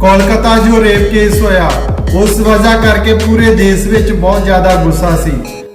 ਕੋਲਕਾਤਾ ਜੋ rape case ਹੋਇਆ, ਉਸ ਵਜ੍ਹਾ ਕਰਕੇ ਪੂਰੇ ਦੇਸ਼ ਵਿੱਚ ਬਹੁਤ ਜ਼ਿਆਦਾ ਗੁੱਸਾ ਸੀ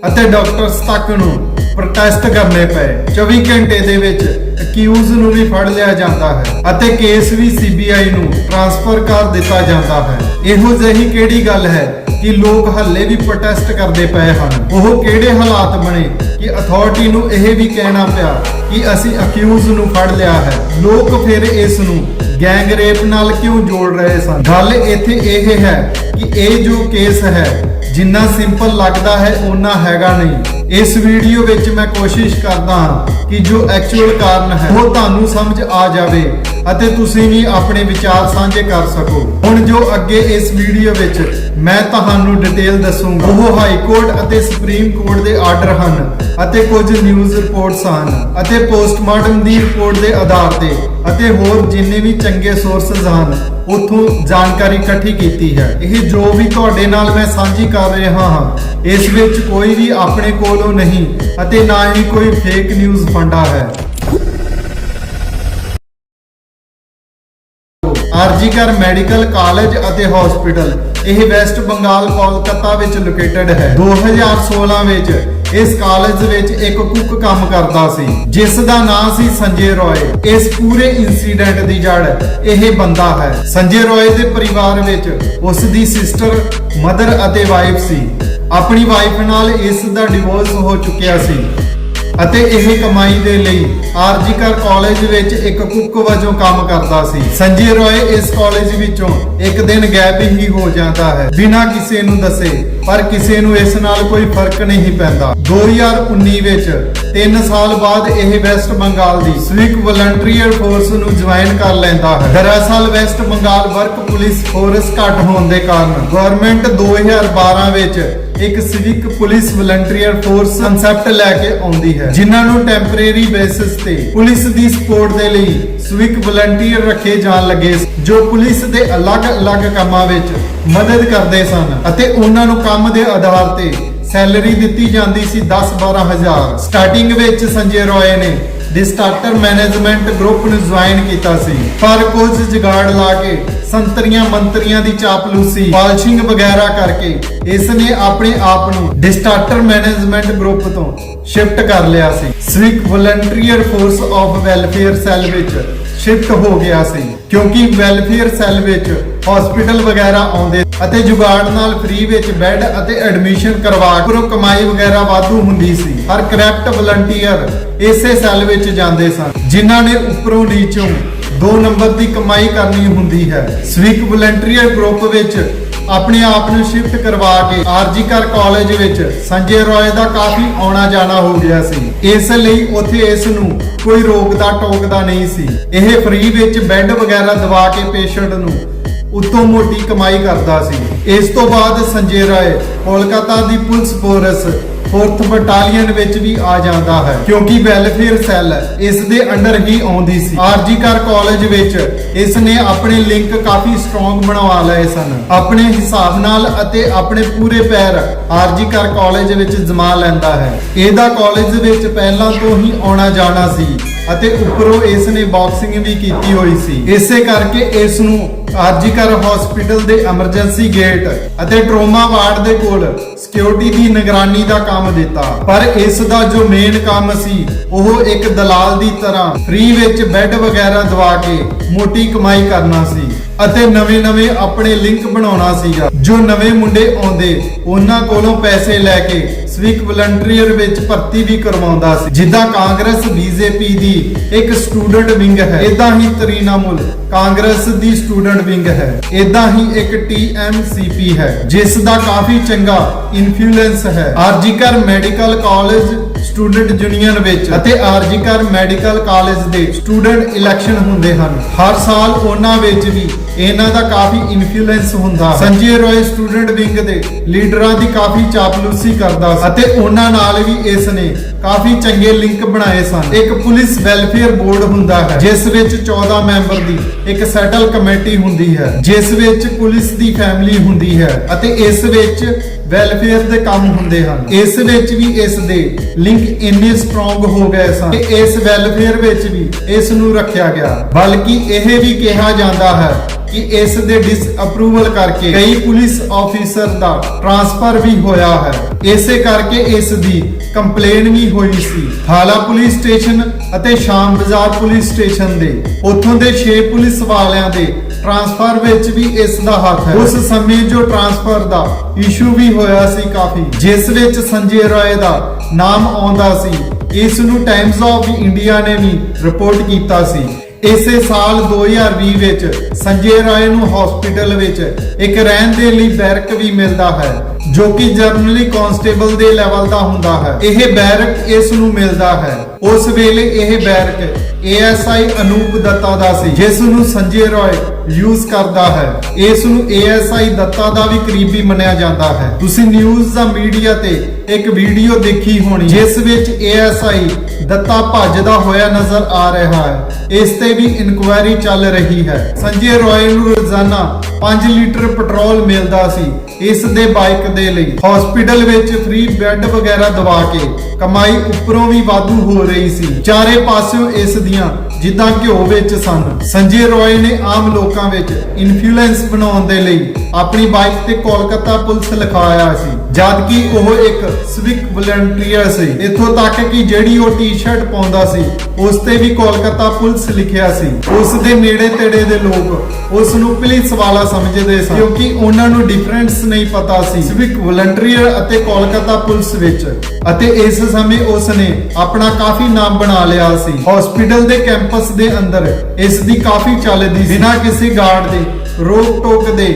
ਅਤੇ ਡਾਕਟਰਸ ਤੱਕ ਨੂੰ ਪ੍ਰੋਟੈਸਟ ਕਰਨੇ ਪਏ। 24 ਘੰਟੇ ਦੇ ਵਿੱਚ ਅਕਿਊਜ਼ ਨੂੰ ਵੀ ਫੜ ਲਿਆ ਜਾਂਦਾ ਹੈ ਅਤੇ ਕੇਸ ਵੀ ਸੀਬੀਆਈ ਨੂੰ ਟ੍ਰਾਂਸਫਰ ਕਰ ਦਿੱਤਾ ਜਾਂਦਾ ਹੈ। ਇਹੋ ਜਿਹੀ ਕਿਹੜੀ ਗੱਲ ਹੈ ਕਿ ਲੋਕ ਹੱਲੇ ਵੀ ਪ੍ਰੋਟੈਸਟ ਕਰਦੇ ਪਏ ਹਨ? ਉਹ ਕਿਹੜੇ ਹਾਲਾਤ ਬਣੇ ਕਿ ਅਥਾਰਟੀ ਨੂੰ ਇਹ ਵੀ ਕਹਿਣਾ ਪਿਆ ਕਿ ਅਸੀਂ ਅਕਿਊਜ਼ ਨੂੰ ਫੜ ਲਿਆ ਹੈ? ਲੋਕ ਫਿਰ ਇਸ ਨੂੰ ਗੈਂਗ ਰੇਪ ਨਾਲ ਕਿਉਂ ਜੋੜ ਰਹੇ ਸਨ? ਗੱਲ ਇੱਥੇ ਇਹ ਹੈ ਕਿ ਇਹ ਜੋ ਕੇਸ ਹੈ, ਜਿੰਨਾ ਸਿੰਪਲ ਲੱਗਦਾ ਹੈ, ਓਨਾ ਹੈਗਾ ਨਹੀਂ। ਇਸ ਵੀਡੀਓ ਵਿੱਚ ਮੈਂ ਕੋਸ਼ਿਸ਼ ਕਰਦਾ ਹਾਂ ਕਿ ਜੋ ਐਕਚੁਅਲ ਕਾਰਨ ਹੈ। ਉਹ ਤੁਹਾਨੂੰ ਸਮਝ ਆ ਜਾਵੇ ਅਤੇ ਤੁਸੀਂ ਵੀ ਆਪਣੇ ਵਿਚਾਰ ਸਾਂਝੇ ਕਰ ਸਕੋ। ਹੁਣ ਜੋ ਅੱਗੇ ਇਸ ਵੀਡੀਓ ਵਿੱਚ ਮੈਂ ਤੁਹਾਨੂੰ ਡਿਟੇਲ ਦੱਸੂਗਾ, ਉਹ ਹਾਈ ਕੋਰਟ ਅਤੇ ਸੁਪਰੀਮ ਕੋਰਟ ਦੇ ਆਰਡਰ ਹਨ ਅਤੇ ਕੁਝ ਨਿਊਜ਼ ਰਿਪੋਰਟਸ ਹਨ ਅਤੇ ਪੋਸਟਮਾਰਟਮ ਦੀ ਰਿਪੋਰਟ ਦੇ ਆਧਾਰ ਤੇ ਅਤੇ ਹੋਰ ਜਿੰਨੇ ਵੀ ਚੰਗੇ ਸੋਰਸਸ ਹਨ, ਉਥੋਂ ਜਾਣਕਾਰੀ ਇਕੱਠੀ ਕੀਤੀ ਹੈ। ਇਹ ਜੋ ਵੀ ਤੁਹਾਡੇ ਨਾਲ ਮੈਂ ਸਾਂਝੀ ਕਰ ਰਿਹਾ ਹਾਂ, ਇਸ ਵਿੱਚ ਕੋਈ ਵੀ ਆਪਣੇ ਕੋਲੋਂ ਨਹੀਂ ਅਤੇ ਨਾ ਹੀ ਕੋਈ ਫੇਕ ਨਿਊਜ਼ ਫੰਡਾ ਹੈ। ਆਰਜੀਕਰ ਮੈਡੀਕਲ ਕਾਲਜ ਅਤੇ ਹਸਪੀਟਲ ਇਹ ਵੈਸਟ ਬੰਗਾਲ, ਕੋਲਕਾਤਾ ਵਿੱਚ ਲੋਕੇਟਡ ਹੈ। 2016 ਵਿੱਚ ਇਸ ਕਾਲਜ ਵਿੱਚ ਇੱਕ ਕੁੱਕ ਕੰਮ ਕਰਦਾ ਸੀ, ਜਿਸ ਦਾ ਨਾਮ ਸੀ ਸੰਜੇ ਰੋਏ। ਇਸ ਪੂਰੇ ਇਨਸੀਡੈਂਟ ਦੀ ਜੜ ਇਹ ਬੰਦਾ ਹੈ। ਸੰਜੇ ਰੋਏ ਦੇ ਪਰਿਵਾਰ ਵਿੱਚ ਉਸ ਦੀ ਸਿਸਟਰ ਮਦਰ ਅਤੇ ਵਾਈਫ ਸੀ। ਆਪਣੀ ਵਾਈਫ ਨਾਲ ਇਸ ਦਾ ਡਿਵੋਰਸ ਹੋ ਚੁੱਕਿਆ ਸੀ। ਅਤੇ ਇਹ ਕਮਾਈ ਦੇ ਲਈ ਆਰਜੀਕਰ ਕਾਲਜ ਵਿੱਚ ਇੱਕ ਕੁੱਕ ਵਜੋਂ ਕੰਮ ਕਰਦਾ ਸੀ। ਸੰਜੇ ਰੋਏ ਇਸ ਕਾਲਜ ਵਿੱਚੋਂ ਇੱਕ ਦਿਨ ਗਾਇਬ ਹੀ ਹੋ ਜਾਂਦਾ ਹੈ। ਬਿਨਾਂ ਕਿਸੇ ਨੂੰ ਦੱਸੇ, ਪਰ ਕਿਸੇ ਨੂੰ ਇਸ ਨਾਲ ਕੋਈ ਫ਼ਰਕ ਨਹੀਂ ਪੈਂਦਾ। 2019 ਵਿੱਚ 3 ਸਾਲ ਬਾਅਦ ਇਹ ਵੈਸਟ ਬੰਗਾਲ ਦੀ ਸਵਿਕ ਵਲੰਟੀਅਰ ਫੋਰਸ ਨੂੰ ਜੁਆਇਨ ਕਰ ਲੈਂਦਾ ਹੈ। ਦਰਅਸਲ West Bengal work police force ਘੱਟ ਹੋਣ ਦੇ ਕਾਰਨ ਗਵਰਨਮੈਂਟ 2012 ਵਿੱਚ ਇੱਕ civic police volunteer force concept ਲੈ ਕੇ ਆਉਂਦੀ ਹੈ। ਜਿਨ੍ਹਾਂ ਨੂੰ ਟੈਂਪਰੇਰੀ ਬੇਸਿਸ ਤੇ ਪੁਲਿਸ ਦੀ ਸਪੋਰਟ ਦੇ ਲਈ ਸਿਵਿਕ ਵਲੰਟੀਅਰ ਰੱਖੇ ਜਾਣ ਲੱਗੇ ਜੋ ਪੁਲਿਸ ਦੇ ਅਲੱਗ-ਅਲੱਗ ਕੰਮਾਂ ਵਿੱਚ ਮਦਦ ਕਰਦੇ ਸਨ ਅਤੇ ਉਹਨਾਂ ਨੂੰ ਕੰਮ ਦੇ ਆਧਾਰ ਤੇ ਸੈਲਰੀ ਦਿੱਤੀ ਜਾਂਦੀ ਸੀ 10-12 ਹਜ਼ਾਰ। ਸਟਾਰਟਿੰਗ ਵਿੱਚ ਸੰਜੇ ਰੋਏ ਨੇ ਡਿਸਟਾਰਟਰ ਮੈਨੇਜਮੈਂਟ ਗਰੁੱਪ ਨੂੰ ਜੁਆਇਨ ਕੀਤਾ ਸੀ। ਪਰ ਕੁਝ ਜੁਗਾੜ ਲਾ ਕੇ ਸੰਤਰੀਆਂ ਮੰਤਰੀਆਂ ਦੀ ਚਾਪਲੂਸੀ ਪਾਲਸ਼ਿੰਗ ਵਗੈਰਾ ਕਰਕੇ ਇਸ ਨੇ ਆਪਣੇ ਆਪ ਨੂੰ ਡਿਸਟਾਰਟਰ ਮੈਨੇਜਮੈਂਟ ਗਰੁੱਪ ਤੋਂ ਸ਼ਿਫਟ ਕਰ ਲਿਆ ਸੀ। Civic volunteer force of welfare cell ਵਿੱਚ ਸ਼ਿਫਟ ਹੋ ਗਿਆ ਸੀ, ਕਿਉਂਕਿ ਵੈਲਫੇਅਰ ਸੈੱਲ ਵਿੱਚ ਹਸਪੀਟਲ ਵਗੈਰਾ ਆਉਂਦੇ ਅਤੇ ਜੁਗਾੜ ਨਾਲ ਫ੍ਰੀ ਵਿੱਚ ਬੈੱਡ ਅਤੇ ਐਡਮਿਸ਼ਨ ਕਰਵਾ ਕੇ ਕਮਾਈ ਵਗੈਰਾ ਵਾਧੂ ਹੁੰਦੀ ਸੀ। ਹਰ ਕਰੈਪਟ ਵਲੰਟੀਅਰ ਇਸੇ ਸੈੱਲ ਵਿੱਚ ਜਾਂਦੇ ਸਨ, ਜਿਨ੍ਹਾਂ ਨੇ ਉੱਪਰੋਂ ਨੀਚੋਂ ਦੋ ਨੰਬਰ ਦੀ ਕਮਾਈ ਕਰਨੀ ਹੁੰਦੀ ਹੈ। ਸਵੀਕ ਵਲੰਟੀਅਰ ਗਰੁੱਪ ਵਿੱਚ ਆਪਣੇ ਆਪ ਨੂੰ ਸ਼ਿਫਟ ਕਰਵਾ ਕੇ ਆਰਜੀਕਰ ਕਾਲਜ ਵਿੱਚ ਸੰਜੇ ਰੋਏ ਦਾ ਕਾਫੀ ਆਉਣਾ ਜਾਣਾ ਹੋ ਗਿਆ ਸੀ। ਇਸ ਲਈ ਉੱਥੇ ਇਸ ਨੂੰ ਕੋਈ ਰੋਕਦਾ ਟੋਕਦਾ ਨਹੀਂ ਸੀ। ਇਹ ਫ੍ਰੀ ਵਿੱਚ ਬੈੱਡ ਵਗੈਰਾ ਦਵਾ ਕੇ ਪੇਸ਼ੈਂਟ ਨੂੰ ਉਤੋਂ ਮੋਟੀ ਕਮਾਈ ਕਰਦਾ ਸੀ। ਇਸ ਤੋਂ ਬਾਅਦ ਸੰਜੇ ਰਾਏ ਕੋਲਕਾਤਾ ਦੀ ਪੁਲਿਸ ਫੋਰਸ 4th ਬਟਾਲੀਅਨ ਵਿੱਚ ਵੀ ਆ ਜਾਂਦਾ ਹੈ। ਕਿਉਂਕਿ ਵੈਲਫੇਅਰ ਸੈੱਲ ਇਸ ਦੇ ਅੰਡਰ ਹੀ ਆਉਂਦੀ ਸੀ। ਆਰਜੀਕਰ ਕਾਲਜ ਵਿੱਚ ਇਸ ਨੇ ਆਪਣੇ ਲਿੰਕ ਕਾਫੀ ਸਟਰੋਂਗ ਬਣਵਾ ਲਏ ਸਨ। ਆਪਣੇ ਹਿਸਾਬ ਨਾਲ ਅਤੇ ਆਪਣੇ ਪੂਰੇ ਪੈਰ ਆਰਜੀਕਰ ਕਾਲਜ ਵਿੱਚ ਜਮਾ ਲੈਂਦਾ ਹੈ। ਇਹਦਾ ਕਾਲਜ ਵਿੱਚ ਪਹਿਲਾਂ ਤੋਂ ਹੀ ਆਉਣਾ ਜਾਣਾ ਸੀ। ਅਤੇ ਉੱਪਰੋਂ ਇਸ ਨੇ ਬਾਕਸਿੰਗ ਵੀ ਕੀਤੀ ਹੋਈ ਸੀ। ਇਸੇ ਕਰਕੇ ਇਸ ਨੂੰ ਆਰਜੀਕਰ ਹਸਪੀਟਲ ਦੇ ਐਮਰਜੈਂਸੀ ਗੇਟ ਅਤੇ ਟਰੋਮਾ ਵਾਰਡ ਦੇ ਕੋਲ ਸਿਕਿਉਰਿਟੀ ਦੀ ਨਿਗਰਾਨੀ ਦਾ ਕੰਮ ਦਿੱਤਾ। ਪਰ ਇਸ ਦਾ ਜੋ ਮੇਨ ਕੰਮ ਸੀ, ਉਹ ਇੱਕ ਦਲਾਲ ਦੀ ਤਰ੍ਹਾਂ ਫ੍ਰੀ ਵਿੱਚ ਬੈੱਡ ਵਗੈਰਾ ਦਵਾ ਕੇ ਮੋਟੀ ਕਮਾਈ ਕਰਨਾ ਸੀ। ਅਤੇ ਨਵੇਂ-ਨਵੇਂ ਆਪਣੇ ਲਿੰਕ ਬਣਾਉਣਾ ਸੀਗਾ। ਜੋ ਨਵੇਂ ਮੁੰਡੇ ਆਉਂਦੇ, ਉਹਨਾਂ ਕੋਲੋਂ ਪੈਸੇ ਲੈ ਕੇ ਸਵਿਕ ਵਲੰਟੀਅਰ ਵਿੱਚ ਭਰਤੀ ਵੀ ਕਰਵਾਉਂਦਾ ਸੀ। ਜਿੱਦਾਂ ਕਾਂਗਰਸ ਬੀਜੇਪੀ ਦੀ ਇੱਕ ਸਟੂਡੈਂਟ ਵਿੰਗ ਹੈ ਇਦਾਂ ਹੀ ਤ੍ਰਿਣਮੂਲ ਕਾਂਗਰਸ ਦੀ ਸਟੂਡੈਂਟ ਵਿੰਗ ਹੈ। ਇਦਾਂ ਹੀ ਇੱਕ ਟੀਐਮਸੀਪੀ ਹੈ, ਜਿਸ ਦਾ ਕਾਫੀ ਚੰਗਾ ਇਨਫਲੂਐਂਸ ਹੈ। RG Kar medical college student union ਵਿੱਚ ਅਤੇ ਆਰਜੀਕਰ ਮੈਡੀਕਲ ਕਾਲਜ ਦੇ ਸਟੂਡੈਂਟ ਇਲੈਕਸ਼ਨ ਹੁੰਦੇ ਹਨ। ਹਰ ਸਾਲ ਉਹਨਾਂ ਵਿੱਚ ਵੀ ਇਹਨਾਂ ਦਾ ਕਾਫੀ ਇਨਫਲੂਐਂਸ ਹੁੰਦਾ ਹੈ। ਸੰਜੇ ਰੋਏ ਸਟੂਡੈਂਟ ਵਿੰਗ ਦੇ ਲੀਡਰਾਂ ਦੀ ਕਾਫੀ ਚਾਪਲੂਸੀ ਕਰਦਾ ਸੀ ਅਤੇ ਉਹਨਾਂ ਨਾਲ ਵੀ ਇਸ ਨੇ ਕਾਫੀ ਚੰਗੇ ਲਿੰਕ ਬਣਾਏ ਸਨ। ਇੱਕ ਪੁਲਿਸ ਵੈਲਫੇਅਰ ਬੋਰਡ ਹੁੰਦਾ ਹੈ, ਜਿਸ ਵਿੱਚ 14 ਮੈਂਬਰ ਦੀ ਇੱਕ ਸੈਟਲ ਕਮੇਟੀ ਹੁੰਦੀ ਹੈ, ਜਿਸ ਵਿੱਚ ਪੁਲਿਸ ਦੀ ਫੈਮਿਲੀ ਹੁੰਦੀ ਹੈ ਅਤੇ ਇਸ ਵਿੱਚ ਵੈਲਫੇਅਰ ਦੇ ਕੰਮ ਹੁੰਦੇ ਹਨ। ਇਸ ਵਿੱਚ ਵੀ ਇਸ ਦੇ ਲਿੰਕ ਇੰਨੇ ਸਟਰੋਂਗ ਹੋ ਗਏ ਸਨ ਕਿ ਇਸ ਵੈਲਫੇਅਰ ਵਿੱਚ ਵੀ ਇਸ ਨੂੰ ਰੱਖਿਆ ਗਿਆ। ਬਲਕਿ ਇਹ ਵੀ ਕਿਹਾ ਜਾਂਦਾ ਹੈ ਕਿ ਇਸ ਦੇ ਡਿਸਅਪਰੂਵਲ ਕਰਕੇ ਕਈ ਪੁਲਿਸ ਆਫੀਸਰ ਦਾ ਟਰਾਂਸਫਰ ਵੀ ਹੋਇਆ ਹੈ। ਇਸੇ ਕਰਕੇ ਇਸ ਦੀ ਕੰਪਲੇਨ ਵੀ ਹੋਈ ਸੀ। ਹਾਲਾ ਪੁਲਿਸ ਸਟੇਸ਼ਨ ਅਤੇ ਸ਼ਾਮ ਬਾਜ਼ਾਰ ਪੁਲਿਸ ਸਟੇਸ਼ਨ ਦੇ। ਉੱਥੋਂ ਦੇ 6 ਪੁਲਿਸ ਵਾਲਿਆਂ ਦੇ ਟਰਾਂਸਫਰ ਵਿੱਚ ਵੀ ਇਸ ਦਾ ਹੱਥ ਹੈ। ਉਸ ਸਮੇਂ ਜੋ ਟਰਾਂਸਫਰ ਦਾ ਇਸ਼ੂ ਵੀ ਹੋਇਆ ਸੀ ਕਾਫੀ, ਜਿਸ ਵਿੱਚ ਸੰਜੇ ਰਾਏ ਦਾ ਨਾਮ ਆਉਂਦਾ ਸੀ, ਇਸ ਨੂੰ ਟਾਈਮਜ਼ ਆਫ ਇੰਡੀਆ ਨੇ ਵੀ ਰਿਪੋਰਟ ਕੀਤਾ ਸੀ। ਇਸੇ ਸਾਲ 2020 ਵਿੱਚ ਸੰਜੇ ਰਾਏ ਨੂੰ ਹਸਪੀਟਲ ਵਿੱਚ ਇੱਕ ਰਹਿਣ ਦੇ ਲਈ ਬੈਰਕ ਵੀ ਮਿਲਦਾ ਹੈ। ਜੋ ਕਿ ਜਰਨਲੀ ਕਾਂਸਟੇਬਲ ਦੇ ਲੈਵਲ ਦਾ ਹੁੰਦਾ ਹੈ। ਇਹ ਬੈਰਕ ਇਸ ਨੂੰ ਮਿਲਦਾ ਹੈ। ਉਸ ਵੇਲੇ ਇਹ ਬੈਰਕ ਏਐਸਆਈ ਅਨੂਪ ਦੱਤਾ ਦਾ ਸੀ, ਜਿਸ ਨੂੰ ਸੰਜੇ ਰਾਏ ਯੂਜ਼ ਕਰਦਾ ਹੈ। ਇਸ ਨੂੰ ਏਐਸਆਈ ਦੱਤਾ ਦਾ ਵੀ ਕਰੀਬੀ ਮੰਨਿਆ ਜਾਂਦਾ ਹੈ। ਤੁਸੀਂ ਨਿਊਜ਼ ਦਾ ਮੀਡੀਆ ਤੇ ਇੱਕ ਵੀਡੀਓ ਦੇਖੀ ਹੋਣੀ, ਜਿਸ ਵਿੱਚ ਏਐਸਆਈ ਦੱਤਾ ਭੱਜਦਾ ਹੋਇਆ ਨਜ਼ਰ ਆ ਰਿਹਾ ਹੈ। ਇਸ ਤੇ ਵੀ ਇਨਕੁਆਇਰੀ ਚੱਲ ਰਹੀ ਹੈ। ਸੰਜੇ ਰਾਏ ਨੂੰ ਰੋਜ਼ਾਨਾ 5 ਲੀਟਰ ਪੈਟਰੋਲ ਮਿਲਦਾ ਸੀ। ਇਸ ਦੇ ਬਾਈਕ ਦੇ ਲਈ। ਹਸਪੀਟਲ ਵਿੱਚ ਫ੍ਰੀ ਬੈੱਡ ਵਗੈਰਾ ਦਵਾ ਕੇ ਕਮਾਈ ਉੱਪਰੋਂ ਵੀ ਵਾਧੂ ਹੋ ਰਹੀ ਸੀ। ਚਾਰੇ ਪਾਸਿਓਂ ਇਸ ਦੀਆਂ ਜਿੱਦਾਂ ਘਿਓ ਵਿੱਚ ਸਨ। ਸੰਜੇ ਰਾਏ ਨੇ ਆਮ ਲੋਕਾਂ ਵਿੱਚ ਇਨਫਲੂਐਂਸ ਬਣਾਉਣ ਦੇ ਲਈ ਆਪਣੀ ਬਾਈਕ ਤੇ ਕੋਲਕਾਤਾ ਪੁਲਿਸ ਲਿਖਾਇਆ ਸੀ। ਜਦ ਕਿ ਉਹ ਇੱਕ ਸਵਿਕ ਵਲੰਟੀਅਰ ਸੀ। ਇੱਥੋਂ ਤੱਕ ਕਿ ਜਿਹੜੀ ਉਹ ਟੀ-ਸ਼ਰਟ ਪਾਉਂਦਾ ਸੀ, ਉਸ ਤੇ ਵੀ ਕੋਲਕਾਤਾ ਪੁਲਿਸ ਲਿਖਿਆ ਸੀ। ਉਸ ਦੇ ਨੇੜੇ ਤੇੜੇ ਦੇ ਲੋਕ ਉਸ ਨੂੰ ਪੁਲਿਸ ਵਾਲਾ ਸਮਝਦੇ ਸਨ, ਕਿਉਂਕਿ ਉਹਨਾਂ ਨੂੰ ਡਿਫਰੈਂਸ ਨਹੀਂ ਪਤਾ ਸੀ। ਸਿਵਿਕ ਵਲੰਟੀਅਰ ਅਤੇ ਕੋਲਕਾਤਾ ਪੁਲਿਸ ਵਿੱਚ ਅਤੇ ਇਸ ਸਮੇਂ ਉਸ ਨੇ ਆਪਣਾ ਕਾਫੀ ਨਾਮ ਬਣਾ ਲਿਆ ਸੀ। ਹਸਪੀਟਲ ਦੇ ਕੈਂਪ ਕੈਂਪਸ ਦੇ ਅੰਦਰ ਇਸ ਦੀ ਕਾਫੀ ਚੱਲਦੀ ਸੀ। ਬਿਨਾਂ ਕਿਸੇ ਗਾਰਡ ਦੇ, ਰੋਕ ਟੋਕ ਦੇ,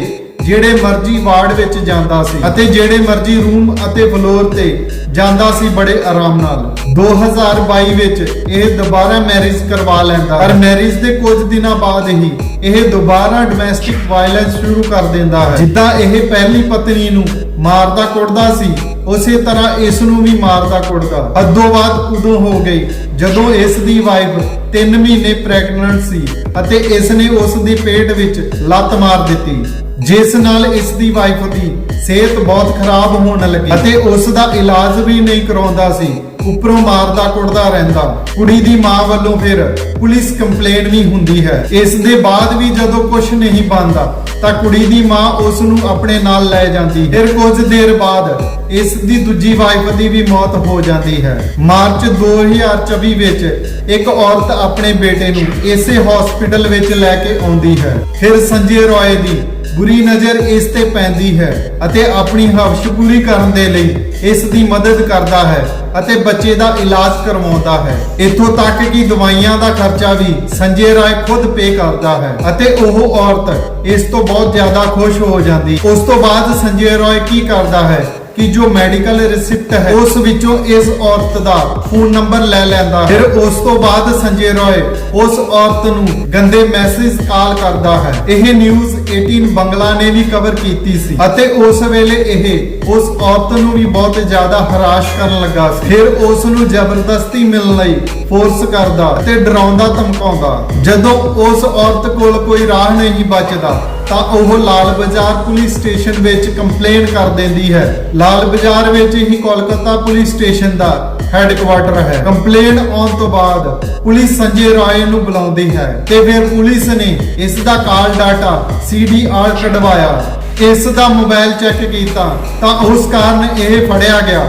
ਜਿਹੜੇ ਮਰਜ਼ੀ ਵਾਰਡ ਵਿੱਚ ਜਾਂਦਾ ਸੀ ਅਤੇ ਜਿਹੜੇ ਮਰਜ਼ੀ ਰੂਮ ਅਤੇ ਫਲੋਰ ਤੇ ਜਾਂਦਾ ਸੀ ਬੜੇ ਆਰਾਮ ਨਾਲ। 2022 ਵਿੱਚ ਇਹ ਦੁਬਾਰਾ ਮੈਰਿਜ ਕਰਵਾ ਲੈਂਦਾ। ਪਰ ਮੈਰਿਜ ਦੇ ਕੁਝ ਦਿਨਾਂ ਬਾਅਦ ਹੀ ਇਹ ਦੁਬਾਰਾ ਡੋਮੈਸਟਿਕ ਵਾਇਲੈਂਸ ਸ਼ੁਰੂ ਕਰ ਦਿੰਦਾ ਹੈ। ਜਿੱਦਾਂ ਇਹ ਪਹਿਲੀ ਪਤਨੀ ਨੂੰ ਮਾਰਦਾ ਕੁੱਟਦਾ ਸੀ ਉਸੇ ਤਰ੍ਹਾਂ ਇਸ ਨੂੰ ਵੀ ਮਾਰਦਾ ਕੁੱਟਦਾ ਹੱਦੋਂ ਬਾਅਦ ਉਦੋਂ ਹੋ ਗਈ। ਜਦੋਂ ਇਸ ਦੀ ਵਾਈਫ 3 ਮਹੀਨੇ ਪ੍ਰੈਗਨੈਂਟ ਸੀ ਅਤੇ ਇਸ ਨੇ ਉਸ ਦੇ ਪੇਟ ਵਿੱਚ ਲੱਤ ਮਾਰ ਦਿੱਤੀ। ਜਿਸ ਨਾਲ ਇਸ ਦੀ ਵਾਈਫ ਦੀ ਸਿਹਤ ਬਹੁਤ ਖਰਾਬ ਹੋਣ ਲੱਗੀ। ਅਤੇ ਉਸ ਦਾ ਇਲਾਜ ਵੀ ਨਹੀਂ ਕਰਾਉਂਦਾ ਸੀ। ਉੱਪਰੋਂ ਮਾਰਦਾ ਕੁੱਟਦਾ ਰਹਿੰਦਾ। ਕੁੜੀ ਦੀ ਮਾਂ ਵੱਲੋਂ ਫਿਰ ਪੁਲਿਸ ਕੰਪਲੇਨ ਵੀ ਹੁੰਦੀ ਹੈ। ਇਸ ਦੇ ਬਾਅਦ ਵੀ ਜਦੋਂ ਕੁਝ ਨਹੀਂ ਬਣਦਾ, ਤਾਂ ਕੁੜੀ ਦੀ ਮਾਂ ਉਸ ਨੂੰ ਆਪਣੇ ਨਾਲ ਲੈ ਜਾਂਦੀ ਫਿਰ ਕੁਝ ਦੇਰ ਬਾਅਦ ਇਸ ਦੀ ਦੂਜੀ ਵਾਈਫ ਦੀ ਵੀ ਮੌਤ ਹੋ ਜਾਂਦੀ ਹੈ। ਮਾਰਚ 2024 ਵਿੱਚ ਇੱਕ ਔਰਤ ਆਪਣੇ ਬੇਟੇ ਨੂੰ ਇਸੇ ਹਸਪੀਟਲ ਵਿੱਚ ਲੈ ਕੇ ਆਉਂਦੀ ਹੈ। ਫਿਰ ਸੰਜੇ ਰੋਏ ਦੀ ਬੁਰੀ ਨਜ਼ਰ ਇਸ ਤੇ ਪੈਂਦੀ ਹੈ ਅਤੇ ਆਪਣੀ ਹਵਸ਼ ਪੂਰੀ ਕਰਨ ਦੇ ਲਈ ਇਸ ਦੀ ਮਦਦ ਕਰਦਾ ਹੈ ਅਤੇ ਬੱਚੇ ਦਾ ਇਲਾਜ ਕਰਵਾਉਂਦਾ ਹੈ। ਇੱਥੋਂ ਤੱਕ ਕਿ ਦਵਾਈਆਂ ਦਾ ਖਰਚਾ ਵੀ ਸੰਜੇ ਰਾਏ ਖੁਦ ਪੇ ਕਰਦਾ ਹੈ ਅਤੇ ਉਹ ਔਰਤ ਇਸ ਤੋਂ ਬਹੁਤ ਜ਼ਿਆਦਾ ਖੁਸ਼ ਹੋ ਜਾਂਦੀ। ਉਸ ਤੋਂ ਬਾਅਦ ਸੰਜੇ ਰਾਏ ਕੀ ਕਰਦਾ ਹੈ? ਕਿ ਜੋ ਮੈਡੀਕਲ ਰਿਸਿਪਟ ਹੈ, ਉਸ ਵਿੱਚੋਂ ਇਸ ਔਰਤ ਦਾ ਫੋਨ ਨੰਬਰ ਲੈ ਲੈਂਦਾ ਫਿਰ ਉਸ ਤੋਂ ਬਾਅਦ ਸੰਜੇ ਰਾਏ, ਉਸ ਔਰਤ ਨੂੰ ਗੰਦੇ ਮੈਸੇਜ ਕਾਲ ਕਰਦਾ ਹੈ। ਇਹ ਨਿਊਜ਼ 18 ਬੰਗਲਾ ਨੇ ਵੀ ਕਵਰ ਕੀਤੀ ਸੀ। ਅਤੇ ਉਸ ਵੇਲੇ ਇਹ ਉਸ ਔਰਤ ਨੂੰ ਵੀ ਬਹੁਤ ਜ਼ਿਆਦਾ ਹਰਾਸ਼ ਕਰਨ ਲੱਗਾ ਸੀ। ਫਿਰ ਉਸ ਨੂੰ ਜ਼ਬਰਦਸਤੀ ਮਿਲਣ ਲਈ ਫੋਰਸ ਕਰਦਾ ਤੇ ਡਰਾਉਂਦਾ ਧਮਕਾਉਂਦਾ। ਜਦੋਂ ਉਸ ਔਰਤ ਕੋਲ ਕੋਈ ਰਾਹ ਨਹੀਂ ਬਚਦਾ ਤਾਂ ਉਹ ਲਾਲ ਬਾਜ਼ਾਰ ਪੁਲਿਸ ਸਟੇਸ਼ਨ ਵਿੱਚ ਕੰਪਲੇਨ ਕਰ ਦਿੰਦੀ ਹੈ। ਲਾਲ ਬਾਜ਼ਾਰ ਵਿੱਚ ਹੀ ਕੋਲਕਾਤਾ ਪੁਲਿਸ ਸਟੇਸ਼ਨ ਦਾ ਹੈੱਡਕੁਆਰਟਰ ਹੈ। ਕੰਪਲੇਨ ਆਉਣ ਤੋਂ ਬਾਅਦ ਪੁਲਿਸ ਸੰਜੇ ਰਾਏ ਨੂੰ ਬੁਲਾਉਂਦੀ ਹੈ ਤੇ ਫਿਰ ਪੁਲਿਸ ਨੇ ਇਸ ਦਾ ਕਾਲ ਡਾਟਾ ਸੀਡੀਆਰ ਕਢਵਾਇਆ। ਇਸ ਦਾ ਮੋਬਾਈਲ ਚੈੱਕ ਕੀਤਾ ਤਾਂ ਉਸ ਕਾਰਨ ਇਹ ਫੜਿਆ ਗਿਆ